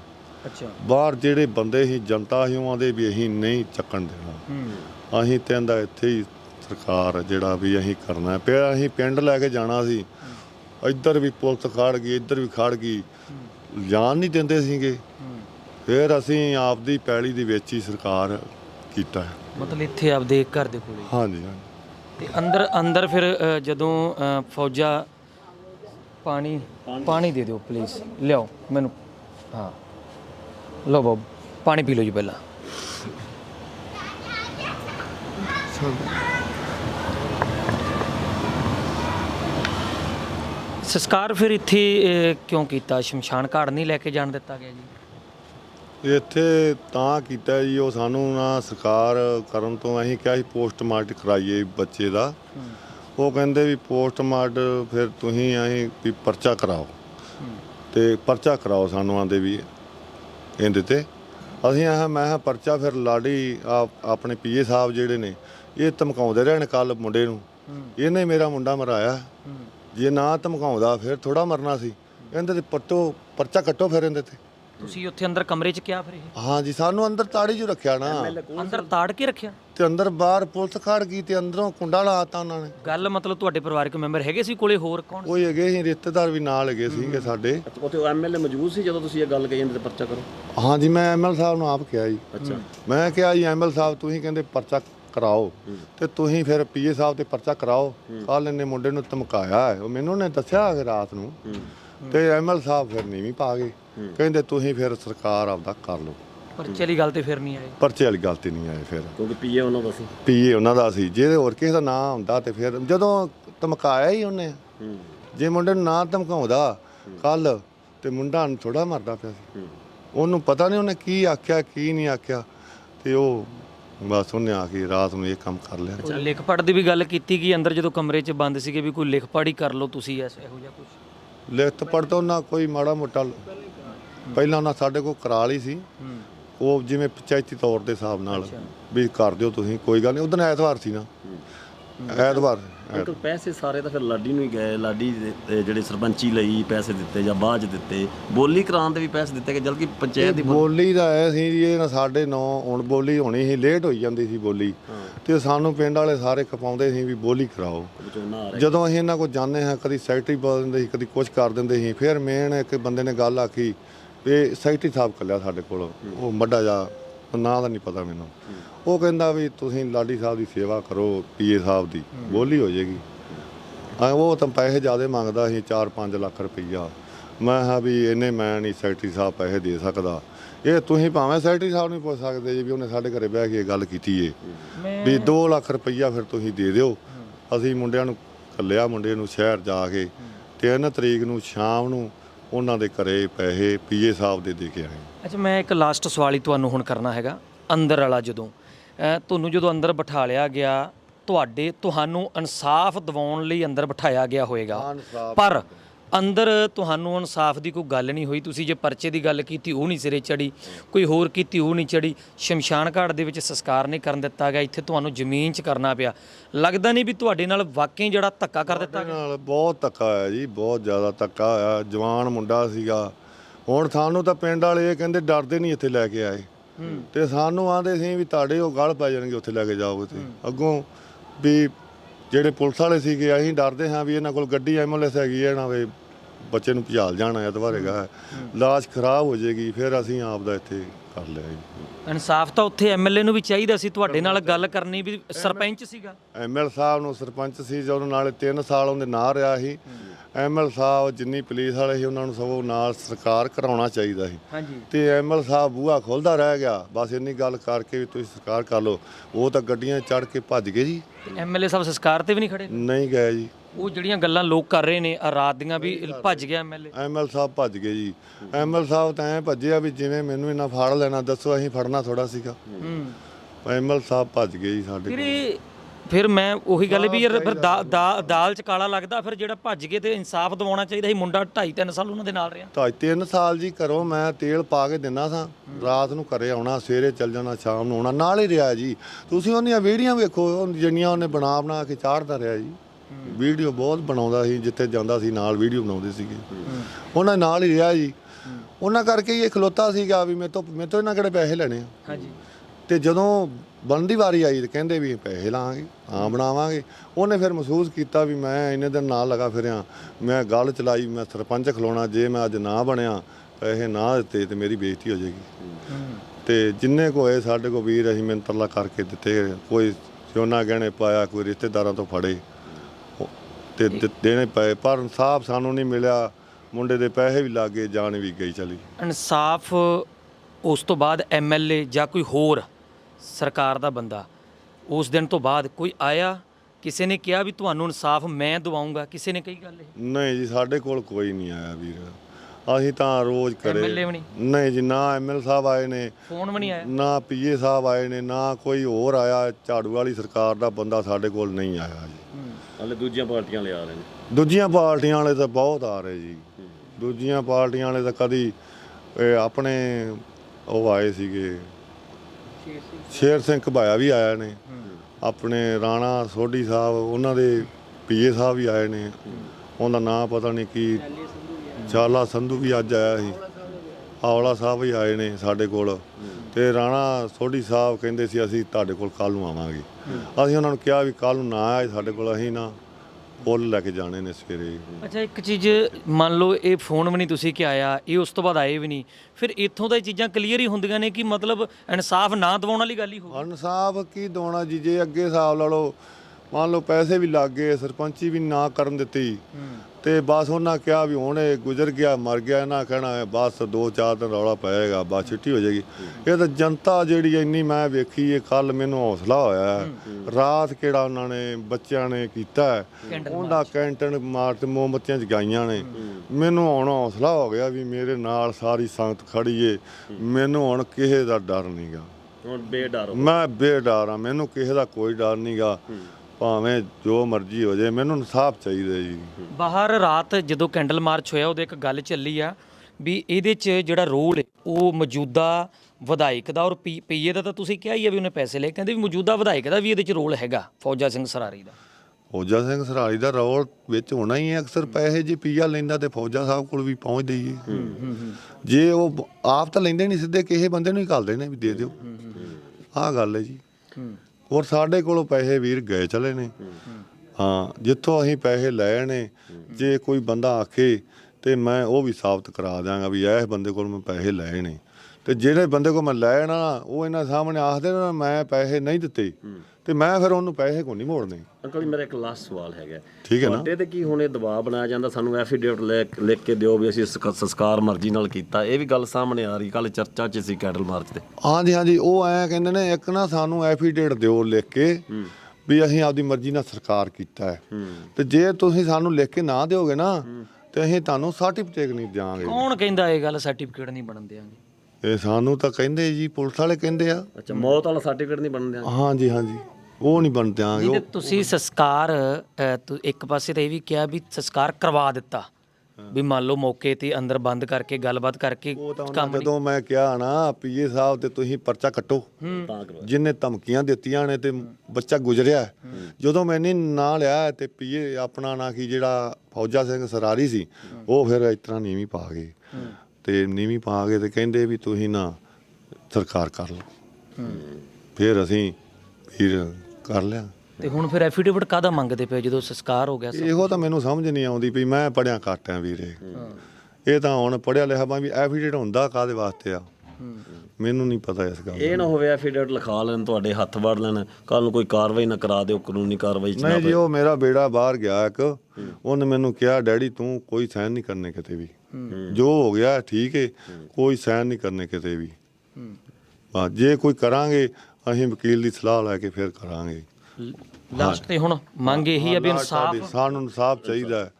B: ਅੱਛਾ।
A: ਬਾਹਰ ਜਿਹੜੇ ਬੰਦੇ ਸੀ ਜਨਤਾ ਸੀ ਉਹਨਾਂ ਦੇ ਵੀ ਅਸੀਂ ਨਹੀਂ ਚੱਕਣ ਦੇਣਾ।
B: ਹੂੰ।
A: ਅਸੀਂ ਤੇ ਦਾ ਇੱਥੇ ਹੀ ਸਰਕਾਰ ਜਿਹੜਾ ਵੀ ਅਸੀਂ ਕਰਨਾ। ਫਿਰ ਅਸੀਂ ਪਿੰਡ ਲੈ ਕੇ ਜਾਣਾ ਸੀ। ਇੱਧਰ ਵੀ ਪੁਲਿਸ ਖੜ ਗਈ ਇੱਧਰ ਵੀ ਖੜ ਗਈ। ਜਾਣ ਨਹੀਂ ਦਿੰਦੇ ਸੀਗੇ।
B: ਹੂੰ।
A: ਫਿਰ ਅਸੀਂ ਆਪਦੀ ਪੈਲੀ ਦੇ ਵਿੱਚ ਹੀ ਸਰਕਾਰ ਕੀਤਾ ਹੈ।
B: ਮਤਲਬ ਇੱਥੇ ਆਪਦੇ ਘਰ ਦੇ ਕੋਲੇ।
A: ਹਾਂਜੀ ਹਾਂਜੀ।
B: ਤੇ ਅੰਦਰ ਅੰਦਰ ਫਿਰ ਅ, ਜਦੋਂ ਅ, ਫੌਜਾ ਪਾਣੀ ਪਾਣੀ? ਦੇ ਦਿਓ ਪਲੀਜ਼ ਲਿਆਓ ਮੈਨੂੰ। ਹਾਂ। ਲਓ ਬਾਬ ਪਾਣੀ ਪੀ ਲਓ ਜੀ ਪਹਿਲਾਂ। ਸੰਸਕਾਰ ਫਿਰ ਇੱਥੇ ਕਿਉਂ ਕੀਤਾ? ਸ਼ਮਸ਼ਾਨ ਘਾਟ ਨਹੀਂ ਲੈ ਕੇ ਜਾਣ ਦਿੱਤਾ ਗਿਆ ਜੀ?
A: ਇੱਥੇ ਤਾਂ ਕੀਤਾ ਜੀ ਉਹ ਸਾਨੂੰ ਨਾ ਸਰਕਾਰ ਕਰਨ ਤੋਂ ਅਸੀਂ ਕਿਹਾ ਸੀ ਪੋਸਟਮਾਰਟਮ ਕਰਾਈਏ ਬੱਚੇ ਦਾ। ਉਹ ਕਹਿੰਦੇ ਵੀ ਪੋਸਟਮਾਰਟ ਫਿਰ ਤੁਸੀਂ ਅਸੀਂ ਵੀ ਪਰਚਾ ਕਰਾਓ। ਤੇ ਪਰਚਾ ਕਰਾਓ ਸਾਨੂੰ ਆਂਦੇ ਵੀ ਇਹਦੇ ਤੇ। ਅਸੀਂ ਆਹ, ਮੈਂ ਕਿਹਾ ਪਰਚਾ ਫਿਰ ਲਾੜੀ ਆਪ, ਆਪਣੇ ਪੀਏ ਸਾਹਿਬ ਜਿਹੜੇ ਨੇ, ਇਹ ਧਮਕਾਉਂਦੇ ਰਹਿਣ ਕੱਲ ਮੁੰਡੇ ਨੂੰ। ਇਹਨੇ ਮੇਰਾ ਮੁੰਡਾ ਮਰਾਇਆ। ਜੇ ਨਾ ਧਮਕਾਉਂਦਾ ਫਿਰ ਥੋੜਾ ਮਰਨਾ ਸੀ। ਕਹਿੰਦੇ ਤੇ ਪੱਟੋ ਪਰਚਾ ਕੱਟੋ ਫਿਰ ਇਹਦੇ ਤੇ।
B: ਤੁਸੀਂ ਉੱਥੇ ਅੰਦਰ ਕਮਰੇ 'ਚ ਕਿਹਾ ਫਿਰ ਇਹ?
A: ਹਾਂ ਜੀ ਸਾਨੂੰ ਅੰਦਰ ਤਾੜੀ ਜੂ ਰੱਖਿਆ ਨਾ।
B: ਅੰਦਰ ਤਾੜ ਕੇ ਰੱਖਿਆ?
A: ਤੇ ਅੰਦਰ ਬਾਹਰ ਪੁਲਿਸ ਖੜ ਗਈ ਤੇ ਅੰਦਰੋਂ ਕੁੰਡਾ ਲਾਤਾ ਉਹਨਾਂ ਨੇ।
B: ਗੱਲ ਮਤਲਬ ਤੁਹਾਡੇ ਪਰਿਵਾਰਕ ਮੈਂਬਰ ਹੈਗੇ ਸੀ ਕੋਲੇ ਹੋਰ ਕੌਣ
A: ਕੋਈ ਹੈਗੇ ਸੀ ਰਿਸ਼ਤੇਦਾਰ ਵੀ ਨਾਲ ਹੈਗੇ ਸੀਗੇ ਸਾਡੇ।
D: ਉੱਥੇ ਐਮਐਲਏ ਮੌਜੂਦ ਸੀ ਜਦੋਂ ਤੁਸੀਂ ਇਹ ਗੱਲ ਕਹੀ ਜਾਂਦੇ ਤੇ ਪਰਚਾ ਕਰੋ।
A: ਹਾਂ ਜੀ ਮੈਂ ਐਮਐਲ ਸਾਹਿਬ ਨੂੰ ਆਪ ਕਿਹਾ ਜੀ।
D: ਅੱਛਾ।
A: ਮੈਂ ਕਿਹਾ ਜੀ ਐਮਐਲ ਸਾਹਿਬ ਤੁਸੀਂ ਕਹਿੰਦੇ ਪਰਚਾ ਕਰਾਓ। ਤੇ ਤੁਸੀਂ ਫਿਰ ਪੀਏ ਸਾਹਿਬ ਤੇ ਪਰਚਾ ਕਰਾਓ। ਕੱਲ ਇਹਨੇ ਮੁੰਡੇ ਨੂੰ ਧਮਕਾਇਆ ਹੈ। ਉਹ ਮੈਨੂੰ ਨੇ ਦੱਸਿਆ ਕਿ ਰਾਤ ਨੂੰ। ਤੇ ਐਮਐਲ ਸਾਹਿਬ ਫਿਰ ਨੀਵੀਂ ਪਾ ਗਏ। ਕਹਿੰਦੇ ਤੁਸੀਂ ਫਿਰ ਸਰਕਾਰ ਆਪਦਾ ਕਰ ਲਓ।
B: ਪਰਚੇ ਵਾਲੀ ਗੱਲ ਤੇ ਫਿਰ ਨਹੀਂ ਆਏ।
A: ਪਰਚੇ ਵਾਲੀ ਗੱਲ ਤੇ ਨਹੀਂ ਆਏ ਫਿਰ।
D: ਕਿਉਂਕਿ ਪੀਏ ਉਹਨਾਂ ਦਾ ਸੀ।
A: ਪੀਏ ਉਹਨਾਂ ਦਾ ਸੀ। ਜੇ ਹੋਰ ਕਿਸੇ ਦਾ ਨਾਂ ਹੁੰਦਾ ਤੇ ਫਿਰ ਜਦੋਂ ਧਮਕਾਇਆ ਹੀ ਉਹਨੇ ਜੇ ਮੁੰਡੇ ਨੂੰ ਨਾ ਧਮਕਾਉਂਦਾ ਕੱਲ ਤੇ ਮੁੰਡਾ ਥੋੜਾ ਮਰਦਾ ਪਿਆ ਸੀ। ਉਹਨੂੰ ਪਤਾ ਨਹੀਂ ਉਹਨੇ ਕੀ ਆਖਿਆ ਕੀ ਨਹੀਂ ਆਖਿਆ। ਤੇ ਉਹ ਬਸ ਉਹਨੇ ਆ ਕੇ ਰਾਤ ਨੂੰ ਇਹ ਕੰਮ ਕਰ ਲਿਆ।
B: ਅੱਛਾ ਲਿਖ ਪੜ੍ਹ ਦੀ ਵੀ ਗੱਲ ਕੀਤੀ ਗਈ ਅੰਦਰ ਜਦੋਂ ਕਮਰੇ 'ਚ ਬੰਦ ਸੀਗੇ ਵੀ ਕੋਈ ਲਿਖ ਪੜ੍ਹ ਹੀ ਕਰ ਲਓ ਤੁਸੀਂ ਐਸ ਇਹੋ ਜਿਹਾ ਕੁਝ
A: ਲਿਖਤ ਪੜ੍ਹਤਾ ਉਹਨਾਂ ਕੋਈ ਮਾੜਾ ਮੋਟਾ ਪਹਿਲਾਂ ਉਹਨਾਂ ਸਾਡੇ ਕੋਲ ਕਰਾ ਲਈ ਸੀ। ਉਹ ਜਿਵੇਂ ਪੰਚਾਇਤੀ ਤੌਰ ਦੇ ਹਿਸਾਬ ਨਾਲ ਵੀ ਕਰ ਦਿਓ ਤੁਸੀਂ ਕੋਈ ਗੱਲ ਨਹੀਂ। ਉਦੋਂ ਐਤਵਾਰ ਸੀ ਨਾ। ਐਤਵਾਰ।
D: ਅੰਕਲ ਪੈਸੇ ਸਾਰੇ ਤਾਂ ਫਿਰ ਲਾਡੀ ਨੂੰ ਹੀ ਗਏ। ਲਾਡੀ ਜਿਹੜੇ ਸਰਪੰਚੀ ਲਈ ਪੈਸੇ ਦਿੱਤੇ ਜਾਂ ਬਾਅਦ 'ਚ ਦਿੱਤੇ ਬੋਲੀ ਕਰਾਉਣ ਦੇ ਵੀ ਪੈਸੇ ਦਿੱਤੇ ਕਿ ਜਲਕੀ ਪੰਚਾਇਤ ਦੀ
A: ਬੋਲੀ ਦਾ ਐ ਸੀ ਜੀ ਇਹ ਸਾਡੇ ਨੌ ਹੁਣ ਬੋਲੀ ਹੋਣੀ ਸੀ ਲੇਟ ਹੋਈ ਜਾਂਦੀ ਸੀ ਬੋਲੀ। ਤੇ ਸਾਨੂੰ ਪਿੰਡ ਵਾਲੇ ਸਾਰੇ ਖਪਾਉਂਦੇ ਸੀ ਵੀ ਬੋਲੀ ਕਰਾਓ। ਜਦੋਂ ਅਸੀਂ ਇਹਨਾਂ ਕੋਲ ਜਾਂਦੇ ਹਾਂ ਕਦੀ ਸੈਕਟਰੀ ਬੋਲ ਦਿੰਦੇ ਸੀ ਕਦੀ ਕੁਝ ਕਰ ਦਿੰਦੇ ਸੀ ਫਿਰ ਮੇਨ ਇੱਕ ਬੰਦੇ ਨੇ ਗੱਲ ਆਖੀ ਵੀ ਸੈਕਟਰੀ ਸਾਹਿਬ ਕੱਲਿਆ ਸਾਡੇ ਕੋਲ ਉਹ ਮੱਡਾ ਜਾ ਨਾਂ ਦਾ ਨਹੀਂ ਪਤਾ ਮੈਨੂੰ। ਉਹ ਕਹਿੰਦਾ ਵੀ ਤੁਸੀਂ ਲਾਡੀ ਸਾਹਿਬ ਦੀ ਸੇਵਾ ਕਰੋ ਪੀਏ ਸਾਹਿਬ ਦੀ ਬੋਲੀ ਹੋ ਜਾਏਗੀ। ਆ ਉਹ ਤਾਂ ਪੈਸੇ ਜ਼ਿਆਦਾ ਮੰਗਦਾ ਸੀ 4-5 ਲੱਖ ਰੁਪਈਆ। ਮੈਂ ਕਿਹਾ ਵੀ ਇਹਨੇ ਮੈਂ ਨਹੀਂ ਸੈਕਟਰੀ ਸਾਹਿਬ ਪੈਸੇ ਦੇ ਸਕਦਾ। ਇਹ ਤੁਸੀਂ ਭਾਵੇਂ ਸੈਕਟਰੀ ਸਾਹਿਬ ਨੂੰ ਪੁੱਛ ਸਕਦੇ ਜੀ ਵੀ ਉਹਨੇ ਸਾਡੇ ਘਰੇ ਬਹਿ ਕੇ ਇਹ ਗੱਲ ਕੀਤੀ ਏ। ਵੀ 2 ਲੱਖ ਰੁਪਈਆ ਫਿਰ ਤੁਸੀਂ ਦੇ ਦਿਓ। ਅਸੀਂ ਮੁੰਡਿਆਂ ਨੂੰ ਕੱਲਿਆ ਮੁੰਡੇ ਨੂੰ ਸ਼ਹਿਰ ਜਾ ਕੇ। 3 ਤਰੀਕ ਨੂੰ ਸ਼ਾਮ ਨੂੰ ਉਹਨਾਂ ਦੇ ਘਰੇ ਪੈਸੇ ਪੀਏ ਸਾਹਿਬ ਦੇ ਦੇ ਕੇ ਆਏ।
B: ਅੱਛਾ ਮੈਂ ਇੱਕ ਲਾਸਟ ਸਵਾਲ ਹੀ ਤੁਹਾਨੂੰ ਹੁਣ ਕਰਨਾ ਹੈਗਾ ਅੰਦਰ ਵਾਲਾ ਜਦੋਂ। ਅਹ ਤੁਹਾਨੂੰ ਜਦੋਂ ਅੰਦਰ ਬਿਠਾ ਲਿਆ ਗਿਆ ਤੁਹਾਡੇ ਤੁਹਾਨੂੰ ਇਨਸਾਫ ਦਿਵਾਉਣ ਲਈ ਅੰਦਰ ਬਿਠਾਇਆ ਗਿਆ ਹੋਵੇਗਾ
A: ਇਨਸਾਫ਼
B: ਪਰ ਅੰਦਰ ਤੁਹਾਨੂੰ ਇਨਸਾਫ ਦੀ ਕੋਈ ਗੱਲ ਨਹੀਂ ਹੋਈ ਤੁਸੀਂ ਜੇ ਪਰਚੇ ਦੀ ਗੱਲ ਕੀਤੀ ਉਹ ਨਹੀਂ ਸਿਰੇ ਚੜੀ ਕੋਈ ਹੋਰ ਕੀਤੀ ਉਹ ਨਹੀਂ ਚੜੀ ਸ਼ਮਸ਼ਾਨ ਘਾਟ ਦੇ ਵਿੱਚ ਸੰਸਕਾਰ ਨਹੀਂ ਕਰਨ ਦਿੱਤਾ ਗਿਆ ਇੱਥੇ ਤੁਹਾਨੂੰ ਜ਼ਮੀਨ 'ਚ ਕਰਨਾ ਪਿਆ। ਲੱਗਦਾ ਨਹੀਂ ਵੀ ਤੁਹਾਡੇ ਨਾਲ ਵਾਕਈ ਜਿਹੜਾ ਧੱਕਾ ਕਰ ਦਿੱਤਾ
A: ਸਾਡੇ ਨਾਲ ਬਹੁਤ ਧੱਕਾ ਹੋਇਆ ਜੀ ਬਹੁਤ ਜ਼ਿਆਦਾ ਧੱਕਾ ਹੋਇਆ ਜਵਾਨ ਮੁੰਡਾ ਸੀਗਾ। ਹੁਣ ਸਾਨੂੰ ਤਾਂ ਪਿੰਡ ਵਾਲੇ ਇਹ ਕਹਿੰਦੇ ਡਰਦੇ ਨਹੀਂ ਇੱਥੇ ਲੈ ਕੇ ਆਏ। ਤੇ ਸਾਨੂੰ ਆਂਦੇ ਸੀ ਵੀ ਤੁਹਾਡੇ ਉਹ ਗਲ ਪੈ ਜਾਣਗੇ ਉੱਥੇ ਲੈ ਕੇ ਜਾਓਗੇ ਤੇ ਅੱਗੋਂ ਵੀ ਜਿਹੜੇ ਪੁਲਿਸ ਵਾਲੇ ਸੀਗੇ ਅਸੀਂ ਡਰਦੇ ਹਾਂ ਵੀ ਇਹਨਾਂ ਕੋਲ ਗੱਡੀ ਐਂਬੂਲੈਂਸ ਹੈਗੀ ਹੈ ਨਾ ਵੀ ਬੱਚੇ ਨੂੰ ਭਜਾਲ ਜਾਣਾ ਐਤਵਾਰ ਹੈਗਾ। ਲਾਸ਼ ਖਰਾਬ ਹੋ ਜਾਏਗੀ ਫਿਰ ਅਸੀਂ ਆਪ ਦਾ ਇੱਥੇ ਕਰ ਲਿਆ ਜੀ।
B: ਇਨਸਾਫ ਤਾਂ ਉੱਥੇ ਐਮਐਲਏ ਨੂੰ ਵੀ ਚਾਹੀਦਾ ਸੀ ਤੁਹਾਡੇ ਨਾਲ ਗੱਲ ਕਰਨੀ ਵੀ ਸਰਪੰਚ ਸੀਗਾ।
A: ਐਮਐਲ ਸਾਹਿਬ ਨੂੰ ਸਰਪੰਚ ਸੀ ਜਦੋਂ ਨਾਲੇ 3 ਸਾਲ ਉਹਦੇ ਨਾਲ ਰਿਹਾ ਸੀ। ਐਮਐਲ ਸਾਹਿਬ ਜਿੰਨੀ ਪੁਲਿਸ ਵਾਲੇ ਸੀ ਉਹਨਾਂ ਨੂੰ ਸਗੋਂ ਨਾਲ ਸਰਕਾਰ ਕਰਾਉਣਾ ਚਾਹੀਦਾ ਸੀ।
B: ਹਾਂਜੀ।
A: ਤੇ ਐਮਐਲ ਸਾਹਿਬ ਬੂਹਾ ਖੁੱਲਦਾ ਰਹਿ ਗਿਆ ਬਸ ਇੰਨੀ ਗੱਲ ਕਰਕੇ ਵੀ ਤੁਸੀਂ ਸਰਕਾਰ ਕਰ ਲਓ। ਉਹ ਤਾਂ ਗੱਡੀਆਂ ਚੜ੍ਹ ਕੇ ਭੱਜ ਗਏ ਜੀ।
B: ਐਮਐਲਏ ਸਾਹਿਬ ਸੰਸਕਾਰ ਤੇ ਵੀ ਨਹੀਂ ਖੜੇ?
A: ਨਹੀਂ ਗਏ ਜੀ।
B: ਉਹ ਜਿਹੜੀਆਂ ਗੱਲਾਂ ਲੋਕ ਕਰ ਰਹੇ ਨੇ ਆ ਰਾਤ ਦੀਆਂ ਵੀ ਭੱਜ ਗਿਆ ਐਮਐਲਏ
A: ਐਮਐਲ ਸਾਹਿਬ ਭੱਜ ਗਏ ਜੀ। ਐਮਐਲ ਸਾਹਿਬ ਤਾਂ ਐ ਭੱਜਿਆ ਵੀ ਜਿਵੇਂ ਮੈਨੂੰ ਇਹਨਾਂ ਫੜ ਲੈਣਾ ਦੱਸੋ ਅਸੀਂ ਫੜਨਾ ਥੋੜਾ ਸੀਗਾ। ਐਮਐਲ ਸਾਹਿਬ ਭੱਜ ਗਏ ਜੀ ਸਾਡੇ
B: ਫਿਰ
A: ਕੋਲ।
B: ਫਿਰ ਮੈਂ ਉਹੀ ਗੱਲ ਵੀ ਯਾਰ ਫਿਰ ਦਾ- ਦਾ- ਦਾਲ ਚ ਕਾਲਾ ਲੱਗਦਾ ਫਿਰ ਜਿਹੜਾ ਭੱਜ ਗਏ ਤੇ ਇਨਸਾਫ ਦਿਵਾਉਣਾ ਚਾਹੀਦਾ ਸੀ ਮੁੰਡਾ 2.5 3 ਸਾਲ ਉਹਨਾਂ ਦੇ ਨਾਲ ਰਿਹਾ।
A: ਢਾਈ ਤਿੰਨ ਸਾਲ ਜੀ ਘਰੋਂ ਮੈਂ ਤੇਲ ਪਾ ਕੇ ਦਿੰਦਾ ਸਾਂ ਰਾਤ ਨੂੰ ਘਰੇ ਆਉਣਾ ਸਵੇਰੇ ਚੱਲ ਜਾਣਾ ਸ਼ਾਮ ਨੂੰ ਆਉਣਾ ਨਾਲ ਹੀ ਰਿਹਾ ਜੀ। ਤੁਸੀਂ ਉਹਦੀਆਂ ਵੀਡੀਓ ਵੇਖੋ ਉਹ ਜਿੰਨੀਆਂ ਉਹਨੇ ਬਣਾ ਬਣਾ ਕੇ ਚਾੜਦਾ ਰਿਹਾ ਜੀ। ਵੀਡੀਓ ਬਹੁਤ ਬਣਾਉਂਦਾ ਸੀ ਜਿੱਥੇ ਜਾਂਦਾ ਸੀ ਨਾਲ ਵੀਡੀਓ ਬਣਾਉਂਦੇ ਸੀਗੇ। ਉਹਨਾਂ ਨਾਲ ਹੀ ਰਿਹਾ ਜੀ। ਉਹਨਾਂ ਕਰਕੇ ਹੀ ਇਹ ਖਲੋਤਾ ਸੀਗਾ ਵੀ ਮੇਰੇ ਤੋਂ ਮੇਰੇ ਤੋਂ ਇਹਨਾਂ ਕਿਹੜੇ ਪੈਸੇ ਲੈਣੇ ਆ?
B: ਹਾਂਜੀ।
A: ਤੇ ਜਦੋਂ ਬਣਦੀ ਵਾਰੀ ਆਈ ਤੇ ਕਹਿੰਦੇ ਵੀ ਪੈਸੇ ਲਾਵਾਂਗੇ ਹਾਂ ਬਣਾਵਾਂਗੇ। ਉਹਨੇ ਫਿਰ ਮਹਿਸੂਸ ਕੀਤਾ ਵੀ ਮੈਂ ਇੰਨੇ ਦਿਨ ਨਾਲ ਲਗਾ ਫਿਰਿਆ। ਮੈਂ ਗੱਲ ਚਲਾਈ ਮੈਂ ਸਰਪੰਚ ਖਲੋਣਾ ਜੇ ਮੈਂ ਅੱਜ ਨਾ ਬਣਿਆ ਪੈਸੇ ਨਾ ਦਿੱਤੇ ਤੇ ਮੇਰੀ ਬੇਇੱਜ਼ਤੀ ਹੋ ਜਾਏਗੀ। ਤੇ ਜਿੰਨੇ ਕੋ ਹੋਏ ਸਾਡੇ ਕੋ ਵੀਰ ਅਸੀਂ ਮਿੰਤਰਲਾ ਕਰਕੇ ਦਿੱਤੇ। ਕੋਈ ਸੋਨਾ ਗਹਿਣੇ ਪਾਇਆ ਕੋਈ ਰਿਸ਼ਤੇਦਾਰਾਂ ਤੋਂ ਫੜੇ। ਤੇ ਦੇ- ਦੇਣੇ ਪਏ ਪਰ ਇਨਸਾਫ ਸਾਨੂੰ ਨਹੀਂ ਮਿਲਿਆ। ਮੁੰਡੇ ਦੇ ਪੈਸੇ ਵੀ ਲੱਗੇ ਜਾਨ ਵੀ ਗਈ ਚਲੀ।
B: ਇਨਸਾਫ ਉਸ ਤੋਂ ਬਾਅਦ ਐਮਐਲਏ ਜਾਂ ਕੋਈ ਹੋਰ ਸਰਕਾਰ ਦਾ ਬੰਦਾ ਉਸ ਦਿਨ ਤੋਂ ਬਾਅਦ ਕੋਈ ਆਇਆ ਕਿਸੇ ਨੇ ਕਿਹਾ ਵੀ ਤੁਹਾਨੂੰ ਇਨਸਾਫ ਮੈਂ ਦਵਾਉਂਗਾ ਕਿਸੇ ਨੇ ਕਹੀ ਗੱਲ ਇਹ?
A: ਨਹੀਂ ਜੀ ਸਾਡੇ ਕੋਲ ਕੋਈ ਨਹੀਂ ਆਇਆ ਵੀਰ। ਅਸੀਂ ਤਾਂ ਰੋਜ਼ ਕਰੇ।
B: ਵੀ ਨਹੀਂ?
A: ਨਹੀਂ ਜੀ ਨਾ ਐਮਐਲ ਸਾਹਿਬ ਆਏ ਨੇ।
B: ਫੋਨ ਵੀ ਨਹੀਂ ਆਇਆ?
A: ਨਾ ਪੀਏ ਸਾਹਿਬ ਆਏ ਨੇ ਨਾ ਕੋਈ ਹੋਰ ਆਇਆ। ਝਾੜੂ ਵਾਲੀ ਸਰਕਾਰ ਦਾ ਬੰਦਾ ਸਾਡੇ ਕੋਲ ਨਹੀਂ ਆਇਆ ਜੀ।
D: ਹਾਲੇ ਦੂਜੀਆਂ ਪਾਰਟੀਆਂ ਲਿਆ ਰਹੇ ਨੇ।
A: ਦੂਜੀਆਂ ਪਾਰਟੀਆਂ ਵਾਲੇ ਤਾਂ ਬਹੁਤ ਆ ਰਹੇ ਜੀ। ਦੂਜੀਆਂ ਪਾਰਟੀਆਂ ਵਾਲੇ ਤਾਂ ਕਦੀ ਇਹ ਆਪਣੇ ਉਹ ਆਏ ਸੀਗੇ। ਸ਼ੇਰ ਸਿੰਘ। ਘਬਾਇਆ ਵੀ ਆਇਆ ਨੇ। ਆਪਣੇ ਰਾਣਾ ਸੋਢੀ ਸਾਹਿਬ ਉਹਨਾਂ ਦੇ ਪੀਏ ਸਾਹਿਬ ਵੀ ਆਏ ਨੇ। ਉਹਦਾ ਨਾਂ ਪਤਾ ਨਹੀਂ ਕੀ ਚਾਲਾ ਸੰਧੂ ਵੀ ਅੱਜ ਆਇਆ ਸੀ। ਆਵਲਾ ਸਾਹਿਬ ਵੀ ਆਏ ਨੇ ਸਾਡੇ ਕੋਲ। ਤੇ ਰਾਣਾ ਸੋਢੀ ਸਾਹਿਬ ਕਹਿੰਦੇ ਸੀ ਅਸੀਂ ਤੁਹਾਡੇ ਕੋਲ ਕੱਲ ਨੂੰ ਆਵਾਂਗੇ। ਅਸੀਂ ਉਹਨਾਂ ਨੂੰ ਕਿਹਾ ਵੀ ਕੱਲ ਨੂੰ ਨਾ ਆਏ ਸਾਡੇ ਕੋਲ ਅਸੀਂ ਨਾ ਫੁੱਲ ਲੈ ਕੇ ਜਾਣੇ ਨੇ ਸਵੇਰੇ।
B: ਅੱਛਾ ਇੱਕ ਚੀਜ਼ ਮੰਨ ਲਓ ਇਹ ਫੋਨ ਵੀ ਨਹੀਂ ਤੁਸੀਂ ਕਿ ਆਇਆ ਇਹ ਉਸ ਤੋਂ ਬਾਅਦ ਆਏ ਵੀ ਨਹੀਂ। ਫਿਰ ਇੱਥੋਂ ਤਾਂ ਇਹ ਚੀਜ਼ਾਂ ਕਲੀਅਰ ਹੀ ਹੁੰਦੀਆਂ ਨੇ ਕਿ ਮਤਲਬ ਇਨਸਾਫ ਨਾ ਦਿਵਾਉਣ ਵਾਲੀ ਗੱਲ ਹੀ ਹੋਊ।
A: ਇਨਸਾਫ ਕੀ ਦੋਣਾ ਜੀ? ਜੇ ਅੱਗੇ ਹਿਸਾਬ ਲਾ ਲਓ ਮੰਨ ਲਓ ਪੈਸੇ ਵੀ ਲੱਗ ਗਏ ਸਰਪੰਚੀ ਵੀ ਨਾ ਕਰਨ ਦਿੱਤੀ। ਤੇ ਬਸ ਉਹਨਾਂ ਕਿਹਾ ਵੀ ਹੁਣ ਇਹ ਗੁਜ਼ਰ ਗਿਆ ਮਰ ਗਿਆ ਇਹਨਾਂ ਕਹਿਣਾ ਹੈ ਬਸ ਦੋ ਚਾਰ ਦਿਨ ਰੌਲਾ ਪਏਗਾ ਬਸ ਛੁੱਟੀ ਹੋ ਜਾਏਗੀ। ਇਹ ਤਾਂ ਜਨਤਾ ਜਿਹੜੀ ਇੰਨੀ ਮੈਂ ਵੇਖੀ ਇਹ ਕੱਲ ਮੈਨੂੰ ਹੌਸਲਾ ਹੋਇਆ। ਰਾਤ ਕਿਹੜਾ ਉਹਨਾਂ ਨੇ ਬੱਚਿਆਂ ਨੇ ਕੀਤਾ ਉਹਦਾ ਕੈਂਟਨ ਮਾਰ ਤੇ ਮੋਮਬੱਤੀਆਂ ਜਗਾਈਆਂ ਨੇ। ਮੈਨੂੰ ਹੁਣ ਹੌਸਲਾ ਹੋ ਗਿਆ ਵੀ ਮੇਰੇ ਨਾਲ ਸਾਰੀ ਸੰਗਤ ਖੜੀ ਏ। ਮੈਨੂੰ ਹੁਣ ਕਿਸੇ ਦਾ ਡਰ ਨਹੀਂਗਾ
D: ਹੁਣ ਬੇਡਰ
A: ਮੈਂ ਬੇਡਰ ਆ ਮੈਨੂੰ ਕਿਸੇ ਦਾ ਕੋਈ ਡਰ ਨਹੀਂਗਾ ਭਾਵੇਂ ਜੋ ਮਰਜ਼ੀ ਹੋ ਜਾਏ ਮੈਨੂੰ ਇਨਸਾਫ ਚਾਹੀਦਾ ਜੀ।
B: ਬਾਹਰ ਰਾਤ ਜਦੋਂ ਕੈਂਡਲ ਮਾਰਚ ਹੋਇਆ ਉਹਦੇ ਇੱਕ ਗੱਲ ਚੱਲੀ ਆ ਵੀ ਇਹਦੇ 'ਚ ਜਿਹੜਾ ਰੋਲ ਹੈ ਉਹ ਮੌਜੂਦਾ ਵਿਧਾਇਕ ਦਾ ਔਰ ਪੀਏ ਦਾ ਤਾਂ ਤੁਸੀਂ ਕਿਹਾ ਹੀ ਆ ਵੀ ਉਹਨੇ ਪੈਸੇ ਲਏ। ਕਹਿੰਦੇ ਵੀ ਮੌਜੂਦਾ ਵਿਧਾਇਕ ਦਾ ਵੀ ਇਹਦੇ 'ਚ ਰੋਲ ਹੈਗਾ ਫੌਜਾ ਸਿੰਘ ਸਰਾਰੀ ਦਾ।
A: ਫੌਜਾ ਸਿੰਘ ਸਰਾਲੀ ਦਾ ਰੋਲ ਵਿੱਚ ਹੋਣਾ ਹੀ ਹੈ ਅਕਸਰ ਪੈਸੇ ਜੇ ਪੀਆ ਲੈਂਦਾ ਤੇ ਫੌਜਾ ਸਾਹਿਬ ਕੋਲ ਵੀ ਪਹੁੰਚਦੇ ਹੀ ਹੈ। ਜੇ ਉਹ ਆਪ ਤਾਂ ਲੈਂਦੇ ਨਹੀਂ ਸਿੱਧੇ ਕਿਸੇ ਬੰਦੇ ਨੂੰ ਹੀ ਘੱਲਦੇ ਨੇ ਵੀ ਦੇ ਦਿਓ। ਆਹ ਗੱਲ ਹੈ ਜੀ। ਔਰ ਸਾਡੇ ਕੋਲੋਂ ਪੈਸੇ ਵੀਰ ਗਏ ਚਲੇ ਨੇ। ਹਾਂ। ਜਿੱਥੋਂ ਅਸੀਂ ਪੈਸੇ ਲਏ ਨੇ ਜੇ ਕੋਈ ਬੰਦਾ ਆਖੇ ਤੇ ਮੈਂ ਉਹ ਵੀ ਸਾਬਤ ਕਰਾ ਦਿਆਂਗਾ ਵੀ ਇਹ ਬੰਦੇ ਕੋਲ ਮੈਂ ਪੈਸੇ ਲਏ ਨੇ। ਤੇ ਜਿਹੜੇ ਬੰਦੇ ਕੋਲ ਮੈਂ ਲਏ ਨਾ ਉਹ ਇਹਨਾਂ ਸਾਹਮਣੇ ਆਖਦੇ ਨੇ ਮੈਂ ਪੈਸੇ ਨਹੀਂ ਦਿੱਤੇ। ਤੇ ਮੈਂ ਫਿਰ ਉਹਨੂੰ ਪੈਸੇ ਕੋ ਨਹੀਂ ਮੋੜਨੇ?
D: ਅੰਕਲ ਜੀ ਮੇਰਾ ਇੱਕ ਲਾਸਟ ਸਵਾਲ ਹੈਗਾ
A: ਠੀਕ ਹੈ ਨਾ?
D: ਤੁਹਾਡੇ ਤੇ ਕੀ ਹੁਣ ਇਹ ਦਬਾਅ ਬਣਾਇਆ ਜਾਂਦਾ? ਸਾਨੂੰ ਐਫੀਡੇਵਿਟ ਲਿਖ ਕੇ ਦਿਓ ਵੀ ਅਸੀਂ ਸਕ- ਸੰਸਕਾਰ ਮਰਜ਼ੀ ਨਾਲ ਕੀਤਾ। ਇਹ ਵੀ ਗੱਲ ਸਾਹਮਣੇ ਆ ਰਹੀ ਕੱਲ ਚਰਚਾ 'ਚ ਸੀ ਕੈਡਲ ਮਾਰਚ ਤੇ।
A: ਹਾਂਜੀ ਹਾਂਜੀ ਉਹ ਐ ਕਹਿੰਦੇ ਨੇ ਇੱਕ ਨਾ ਸਾਨੂੰ ਐਫੀਡੇਟ ਦਿਓ ਲਿਖ ਕੇ ਵੀ ਅਸੀਂ ਆਪਦੀ ਮਰਜ਼ੀ ਨਾਲ ਸਰਕਾਰ ਕੀਤਾ ਹੈ। ਤੇ ਜੇ ਤੁਸੀਂ ਸਾਨੂੰ ਲਿਖ ਕੇ ਨਾ ਦਿਓਗੇ ਨਾ ਤੇ ਅਸੀਂ ਤੁਹਾਨੂੰ ਸਰਟੀਫਿਕੇਟ ਨਹੀਂ ਦਿਆਂਗੇ।
B: ਕੌਣ ਕਹਿੰਦਾ ਇਹ ਗੱਲ ਸਰਟੀਫਿਕੇਟ ਨਹੀਂ ਬਣਨ ਦਿਆਂਗੇ?
A: ਇਹ ਸਾਨੂੰ ਤਾਂ ਕਹਿੰਦੇ ਜੀ ਪੁਲਿਸ ਵਾਲੇ ਕਹਿੰਦੇ ਆ।
D: ਅੱਛਾ ਮੌਤ ਵਾਲਾ ਸਰਟੀਫਿਕੇਟ ਨਹੀਂ ਬਣਨ ਦਿਆਂਗੇ?
A: ਹਾਂਜੀ ਹਾਂਜੀ। ਉਹ ਨਹੀਂ ਬਣ ਦਿਆਂਗੇ
B: ਜਿਹਦੇ
A: ਉਹ
B: ਤੁਸੀਂ ਸੰਸਕਾਰ ਅ, ਤੁ- ਇੱਕ ਪਾਸੇ ਤਾਂ ਇਹ ਵੀ ਕਿਹਾ ਵੀ ਸੰਸਕਾਰ ਕਰਵਾ ਦਿੱਤਾ। ਵੀ ਮੰਨ ਲਓ ਮੌਕੇ ਤੇ ਅੰਦਰ ਬੰਦ ਕਰਕੇ ਗੱਲਬਾਤ ਕਰਕੇ
A: ਉਹ ਤਾਂ ਉਹਨਾਂ
B: ਕੰਮ
A: ਜਦੋਂ ਮੈਂ ਕਿਹਾ ਨਾ ਪੀਏ ਸਾਹਿਬ ਤੇ ਤੁਸੀਂ ਪਰਚਾ ਕੱਟੋ।
D: ਤਾਂ
A: ਜਿੰਨੇ ਧਮਕੀਆਂ ਦਿੱਤੀਆਂ ਨੇ ਤੇ ਬੱਚਾ ਗੁਜ਼ਰਿਆ। ਜਦੋਂ ਮੈਨੇ ਨਾਂ ਲਿਆ ਤੇ ਪੀਏ ਆਪਣਾ ਨਾਂ ਕੀ ਜਿਹੜਾ ਫੌਜਾ ਸਿੰਘ ਸਰਾਰੀ ਸੀ ਉਹ ਫਿਰ ਇਸ ਤਰ੍ਹਾਂ ਨੀਵੀਂ ਪਾ ਗਏ। ਤੇ ਨੀਵੀਂ ਪਾ ਕੇ ਤੇ ਕਹਿੰਦੇ ਵੀ ਤੁਸੀਂ ਨਾ ਸਰਕਾਰ ਕਰ ਲਓ। ਫਿਰ ਅਸੀਂ ਫਿਰ ਕਰ ਲਿਆ।
B: ਤੇ ਹੁਣ ਫਿਰ ਐਫੀਡੇਵਿਟ ਕਾਹਦਾ ਮੰਗਦੇ ਪਏ ਜਦੋਂ ਸੰਸਕਾਰ ਹੋ ਗਿਆ?
A: ਇਹੋ ਤਾਂ ਮੈਨੂੰ ਸਮਝ ਨਹੀਂ ਆਉਂਦੀ ਵੀ ਮੈਂ ਪੜਿਆ ਘੱਟ ਆ ਵੀਰੇ। ਇਹ ਤਾਂ ਹੁਣ ਪੜਿਆ ਲਿਖਿਆ ਵੀ ਐਫੀਡੇਟ ਹੁੰਦਾ ਕਾਦੇ ਵਾਸਤੇ ਆ? ਮੈਨੂੰ ਨਹੀਂ ਪਤਾ ਇਸ ਗੱਲ
D: ਇਹ ਨਾ ਹੋਵੇ ਐਫੀਡੇਵਿਟ ਲਿਖਾ ਲੈਣ ਤੁਹਾਡੇ ਹੱਥ ਵੜ ਲੈਣ। ਕੱਲ ਨੂੰ ਕੋਈ ਕਾਰਵਾਈ ਨਾ ਕਰਾ ਦਿਓ ਕਾਨੂੰਨੀ ਕਾਰਵਾਈ ਚ ਨਾ
A: ਨਹੀਂ ਜੀ ਉਹ ਮੇਰਾ ਬੇੜਾ ਬਾਹਰ ਗਿਆ ਇੱਕ। ਉਹਨੇ ਮੈਨੂੰ ਕਿਹਾ ਡੈਡੀ ਤੂੰ ਕੋਈ ਸਾਈਨ ਨਹੀਂ ਕਰਨੇ ਕਿਤੇ ਵੀ। ਜੋ ਹੋ ਗਿਆ ਠੀਕ ਹੈ। ਕੋਈ ਸਾਈਨ ਨਹੀਂ ਕਰਨੇ ਕਿਤੇ ਵੀ। ਬਸ ਜੇ ਕੋਈ ਕਰਾਂਗੇ ਅਸੀਂ ਵਕੀਲ ਦੀ ਸਲਾਹ ਲੈ ਕੇ ਫਿਰ ਕਰਾਂਗੇ।
B: ਲਾਸਟ ਤੇ ਹੁਣ ਮੰਗ ਇਹੀ ਆ ਵੀ ਇਨਸਾਫ
A: ਸਾਡੀ- ਸਾਨੂੰ ਇਨਸਾਫ ਚਾਹੀਦਾ ਹੈ।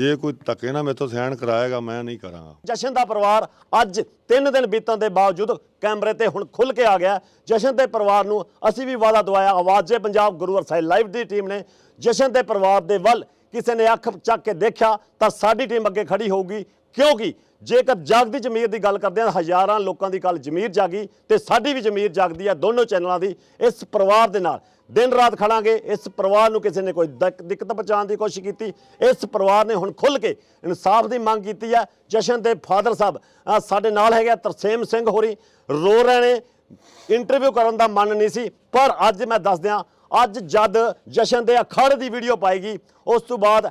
A: ਜੇ ਕੋਈ ਧੱਕੇ ਨਾ ਮੇਥੋਂ ਸਾਈਨ ਕਰਾਏਗਾ, ਮੈਂ ਨਹੀਂ ਕਰਾਂਗਾ।
C: ਜਸ਼ਨ ਦਾ ਪਰਿਵਾਰ ਅੱਜ 3 ਦਿਨ ਬੀਤਣ ਦੇ ਬਾਵਜੂਦ ਕੈਮਰੇ ਤੇ ਹੁਣ ਖੁੱਲ ਕੇ ਆ ਗਿਆ। ਜਸ਼ਨ ਦੇ ਪਰਿਵਾਰ ਨੂੰ ਅਸੀਂ ਵੀ ਵਾਅਦਾ ਦਵਾਇਆ। ਆਵਾਜ਼ੇ ਪੰਜਾਬ ਗੁਰੂ ਅਰਸਾਈ ਲਾਈਵ ਦੀ ਟੀਮ ਨੇ ਜਸ਼ਨ ਦੇ ਪਰਿਵਾਰ ਦੇ ਵੱਲ ਕਿਸੇ ਨੇ ਅੱਖ ਚੱਕ ਕੇ ਦੇਖਿਆ ਤਾਂ ਸਾਡੀ ਟੀਮ ਅੱਗੇ ਖੜੀ ਹੋਊਗੀ। ਕਿਉਂਕਿ ਜੇਕਰ ਜਾਗਦੀ ਜ਼ਮੀਰ ਦੀ ਗੱਲ ਕਰਦੇ ਹਾਂ, ਹਜ਼ਾਰਾਂ ਲੋਕਾਂ ਦੀ ਕੱਲ ਜ਼ਮੀਰ ਜਾਗੀ ਤੇ ਸਾਡੀ ਵੀ ਜ਼ਮੀਰ ਜਾਗਦੀ ਹੈ ਦੋਨੋਂ ਚੈਨਲਾਂ ਦੀ। ਇਸ ਪਰਿਵਾਰ ਦੇ ਨਾਲ ਦਿਨ ਰਾਤ ਖੜਾਂਗੇ, ਇਸ ਪਰਿਵਾਰ ਨੂੰ ਕਿਸੇ ਨੇ ਕੋਈ ਦਿੱਕ- ਦਿੱਕਤ ਪਹੁੰਚਾਉਣ ਦੀ ਕੋਸ਼ਿਸ਼ ਕੀਤੀ, ਇਸ ਪਰਿਵਾਰ ਨੇ ਹੁਣ ਖੁੱਲ ਕੇ ਇਨਸਾਫ ਦੀ ਮੰਗ ਕੀਤੀ ਹੈ। ਜਸ਼ਨ ਦੇ ਫਾਦਰ ਸਾਹਿਬ ਸਾਡੇ ਨਾਲ ਹੈਗਾ ਤਰਸੇਮ ਸਿੰਘ ਹੋਰੀ, ਰੋ ਰਹੇ ਨੇ ਇੰਟਰਵਿਊ ਕਰਨ ਦਾ ਮਨ ਨਹੀਂ ਸੀ, ਪਰ ਅੱਜ ਮੈਂ ਦੱਸ ਦਿਆਂ, ਅੱਜ ਜਦ ਜਸ਼ਨ ਦੇ ਅਖੜ ਦੀ ਵੀਡੀਓ ਪਾਏਗੀ, ਉਸ ਤੋਂ ਬਾਅਦ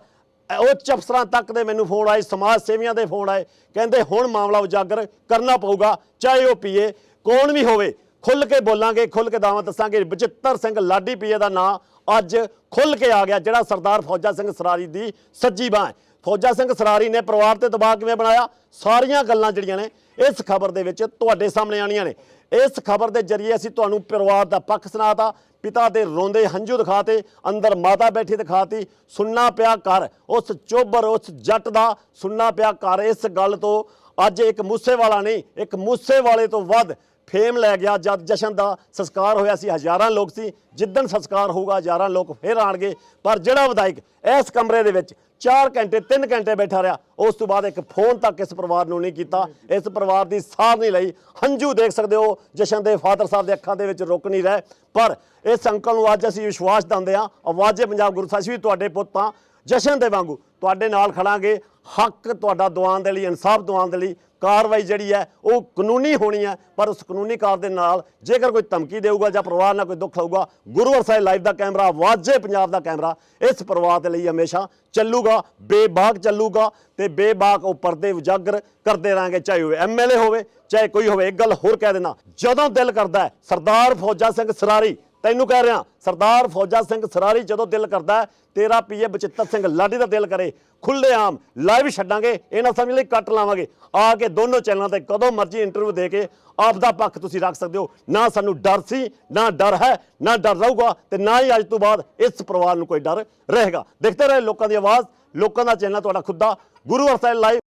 C: ਉੱਚ ਅਫਸਰਾਂ ਤੱਕ ਦੇ ਮੈਨੂੰ ਫੋਨ ਆਏ, ਸਮਾਜ ਸੇਵੀਆਂ ਦੇ ਫੋਨ ਆਏ, ਕਹਿੰਦੇ ਹੁਣ ਮਾਮਲਾ ਉਜਾਗਰ ਕਰਨਾ ਪਊਗਾ, ਚਾਹੇ ਉਹ ਪੀਏ ਕੌਣ ਵੀ ਹੋਵੇ। ਖੁੱਲ ਕੇ ਬੋਲਾਂਗੇ ਖੁੱਲ ਕੇ ਦਾਵਾ ਦੱਸਾਂਗੇ। ਬਚਿੱਤਰ ਸਿੰਘ ਲਾਡੀ ਪੀਏ ਦਾ ਨਾਂ ਅੱਜ ਖੁੱਲ ਕੇ ਆ ਗਿਆ, ਜਿਹੜਾ ਸਰਦਾਰ ਫੌਜਾ ਸਿੰਘ ਸਰਾਰੀ ਦੀ ਸੱਜੀ ਬਾਹ ਹੈ। ਫੌਜਾ ਸਿੰਘ ਸਰਾਰੀ ਨੇ ਪਰਿਵਾਰ ਤੇ ਦਬਾਅ ਕਿਵੇਂ ਬਣਾਇਆ? ਸਾਰੀਆਂ ਗੱਲਾਂ ਜਿਹੜੀਆਂ ਨੇ ਇਸ ਖਬਰ ਦੇ ਵਿੱਚ ਤੁਹਾਡੇ ਸਾਹਮਣੇ ਆਣੀਆਂ ਨੇ। ਇਸ ਖਬਰ ਦੇ ਜ਼ਰੀਏ ਅਸੀਂ ਤੁਹਾਨੂੰ ਪਰਿਵਾਰ ਦਾ ਪੱਖ ਸੁਣਾਤਾ, ਪਿਤਾ ਦੇ ਰੋਂਦੇ ਹੰਝੂ ਦਿਖਾਤੇ, ਅੰਦਰ ਮਾਤਾ ਬੈਠੀ ਦਿਖਾਤੀ, ਸੁਣਨਾ ਪਿਆ ਘਰ, ਉਸ ਚੋਬਰ, ਉਸ ਜੱਟ ਦਾ ਸੁਣਨਾ ਪਿਆ ਘਰ। ਇਸ ਗੱਲ ਤੋਂ ਅੱਜ ਇੱਕ ਮੂਸੇ ਵਾਲਾ ਨਹੀਂ, ਇੱਕ ਮੂਸੇ ਵਾਲੇ ਤੋਂ ਵੱਧ ਫੇਮ ਲੈ ਗਿਆ। ਜਦ ਜਸ਼ਨ ਦਾ ਸੰਸਕਾਰ ਹੋਇਆ ਸੀ, ਹਜ਼ਾਰਾਂ ਲੋਕ ਸੀ। ਜਿੱਦਣ ਸੰਸਕਾਰ ਹੋਊਗਾ, ਹਜ਼ਾਰਾਂ ਲੋਕ ਫੇਰ ਆਣਗੇ ਪਰ ਜਿਹੜਾ ਵਿਧਾਇਕ ਇਸ ਕਮਰੇ ਦੇ ਵਿੱਚ 4 ਘੰਟੇ 3 ਘੰਟੇ ਬੈਠਾ ਰਿਹਾ, ਉਸ ਤੋਂ ਬਾਅਦ ਇੱਕ ਫੋਨ ਤੱਕ ਇਸ ਪਰਿਵਾਰ ਨੂੰ ਨਹੀਂ ਕੀਤਾ। ਇਸ ਪਰਿਵਾਰ ਦੀ ਸਾਰ ਨਹੀਂ ਲਈ। ਹੰਝੂ ਦੇਖ ਸਕਦੇ ਹੋ, ਜਸ਼ਨ ਦੇ ਫਾਦਰ ਸਾਹਿਬ ਦੇ ਅੱਖਾਂ ਦੇ ਵਿੱਚ ਰੁਕ ਨਹੀਂ ਰਹੇ। ਪਰ ਇਸ ਅੰਕਲ ਨੂੰ ਅੱਜ ਅਸੀਂ ਵਿਸ਼ਵਾਸ ਦਿੰਦੇ ਹਾਂ। ਆਵਾਜ਼ੇ ਪੰਜਾਬ ਗੁਰੂ ਸਾਹਿਬ ਵੀ ਤੁਹਾਡੇ ਪੁੱਤ ਤਾਂ ਜਸ਼ਨ ਦੇ ਵਾਂਗੂ ਤੁਹਾਡੇ ਨਾਲ ਖੜਾਂਗੇ। ਹੱਕ ਤੁਹਾਡਾ ਦਿਵਾਉਣ ਦੇ ਲਈ, ਇਨਸਾਫ ਦਿਵਾਉਣ ਦੇ ਲਈ ਕਾਰਵਾਈ ਜਿਹੜੀ ਹੈ, ਉਹ ਕਾਨੂੰਨੀ ਹੋਣੀ ਹੈ, ਪਰ ਉਸ ਕਾਨੂੰਨੀ ਕਾਰ ਦੇ ਨਾਲ ਜੇਕਰ ਕੋਈ ਧਮਕੀ ਦੇਊਗਾ ਜਾਂ ਪਰਿਵਾਰ ਨਾਲ ਕੋਈ ਦੁੱਖ ਹੋਊਗਾ, ਗੁਰੂ ਸਾਹਿਬ ਲਾਈਵ ਦਾ ਕੈਮਰਾ, ਵਾਜੇ ਪੰਜਾਬ ਦਾ ਕੈਮਰਾ, ਇਸ ਪਰਿਵਾਰ ਦੇ ਲਈ ਹਮੇਸ਼ਾ ਚੱਲੂਗਾ, ਬੇਬਾਕ ਚੱਲੂਗਾ ਤੇ ਬੇਬਾਕ ਉਹ ਪਰਦੇ ਉਜਾਗਰ ਕਰਦੇ ਰਾਂਗੇ ਚਾਹੇ ਉਹ ਐਮਐਲਏ ਹੋਵੇ, ਚਾਹੇ ਕੋਈ ਹੋਵੇ, ਇੱਕ ਗੱਲ ਹੋਰ ਕਹਿ ਦੇਣਾ, ਜਦੋਂ ਦਿਲ ਕਰਦਾ ਸਰਦਾਰ ਫੌਜਾ ਸਿੰਘ ਸਰਾਰੀ ਤੈਨੂੰ ਕਹਿ ਰਿਹਾ ਸਰਦਾਰ ਫੌਜਾ ਸਿੰਘ ਸਰਾਰੀ ਜਦੋਂ ਦਿਲ ਕਰਦਾ ਹੈ, ਤੇਰਾ ਪੀਏ ਬਚਿੱਤਰ ਸਿੰਘ ਲਾਡੀ ਦਾ ਦਿਲ ਕਰੇ। ਖੁੱਲੇ ਆਮ ਲਾਈਵ ਛੱਡਾਂਗੇ ਇਹਨਾਂ ਸਮਝ ਲਈ ਕੱਟ ਲਾਵਾਂਗੇ। ਆ ਕੇ ਦੋਨੋਂ ਚੈਨਲਾਂ ਤੇ ਕਦੋਂ ਮਰਜ਼ੀ ਇੰਟਰਵਿਊ ਦੇ ਕੇ ਆਪ ਦਾ ਪੱਖ ਤੁਸੀਂ ਰੱਖ ਸਕਦੇ ਹੋ। ਨਾ ਸਾਨੂੰ ਡਰ ਸੀ ਨਾ ਡਰ ਹੈ ਨਾ ਡਰ ਰਹੂਗਾ ਤੇ ਨਾ ਹੀ ਅੱਜ ਤੋਂ ਬਾਅਦ ਇਸ ਪਰਿਵਾਰ ਨੂੰ ਕੋਈ ਡਰ ਰਹੇਗਾ। ਦੇਖਦੇ ਰਹੇ ਲੋਕਾਂ ਦੀ ਆਵਾਜ਼ ਲੋਕਾਂ ਦਾ ਚੈਨਲ ਤੁਹਾਡਾ ਖੁੱਦਾ ਗੁਰੂ ਅਰਸਾਈ ਲਾਈਵ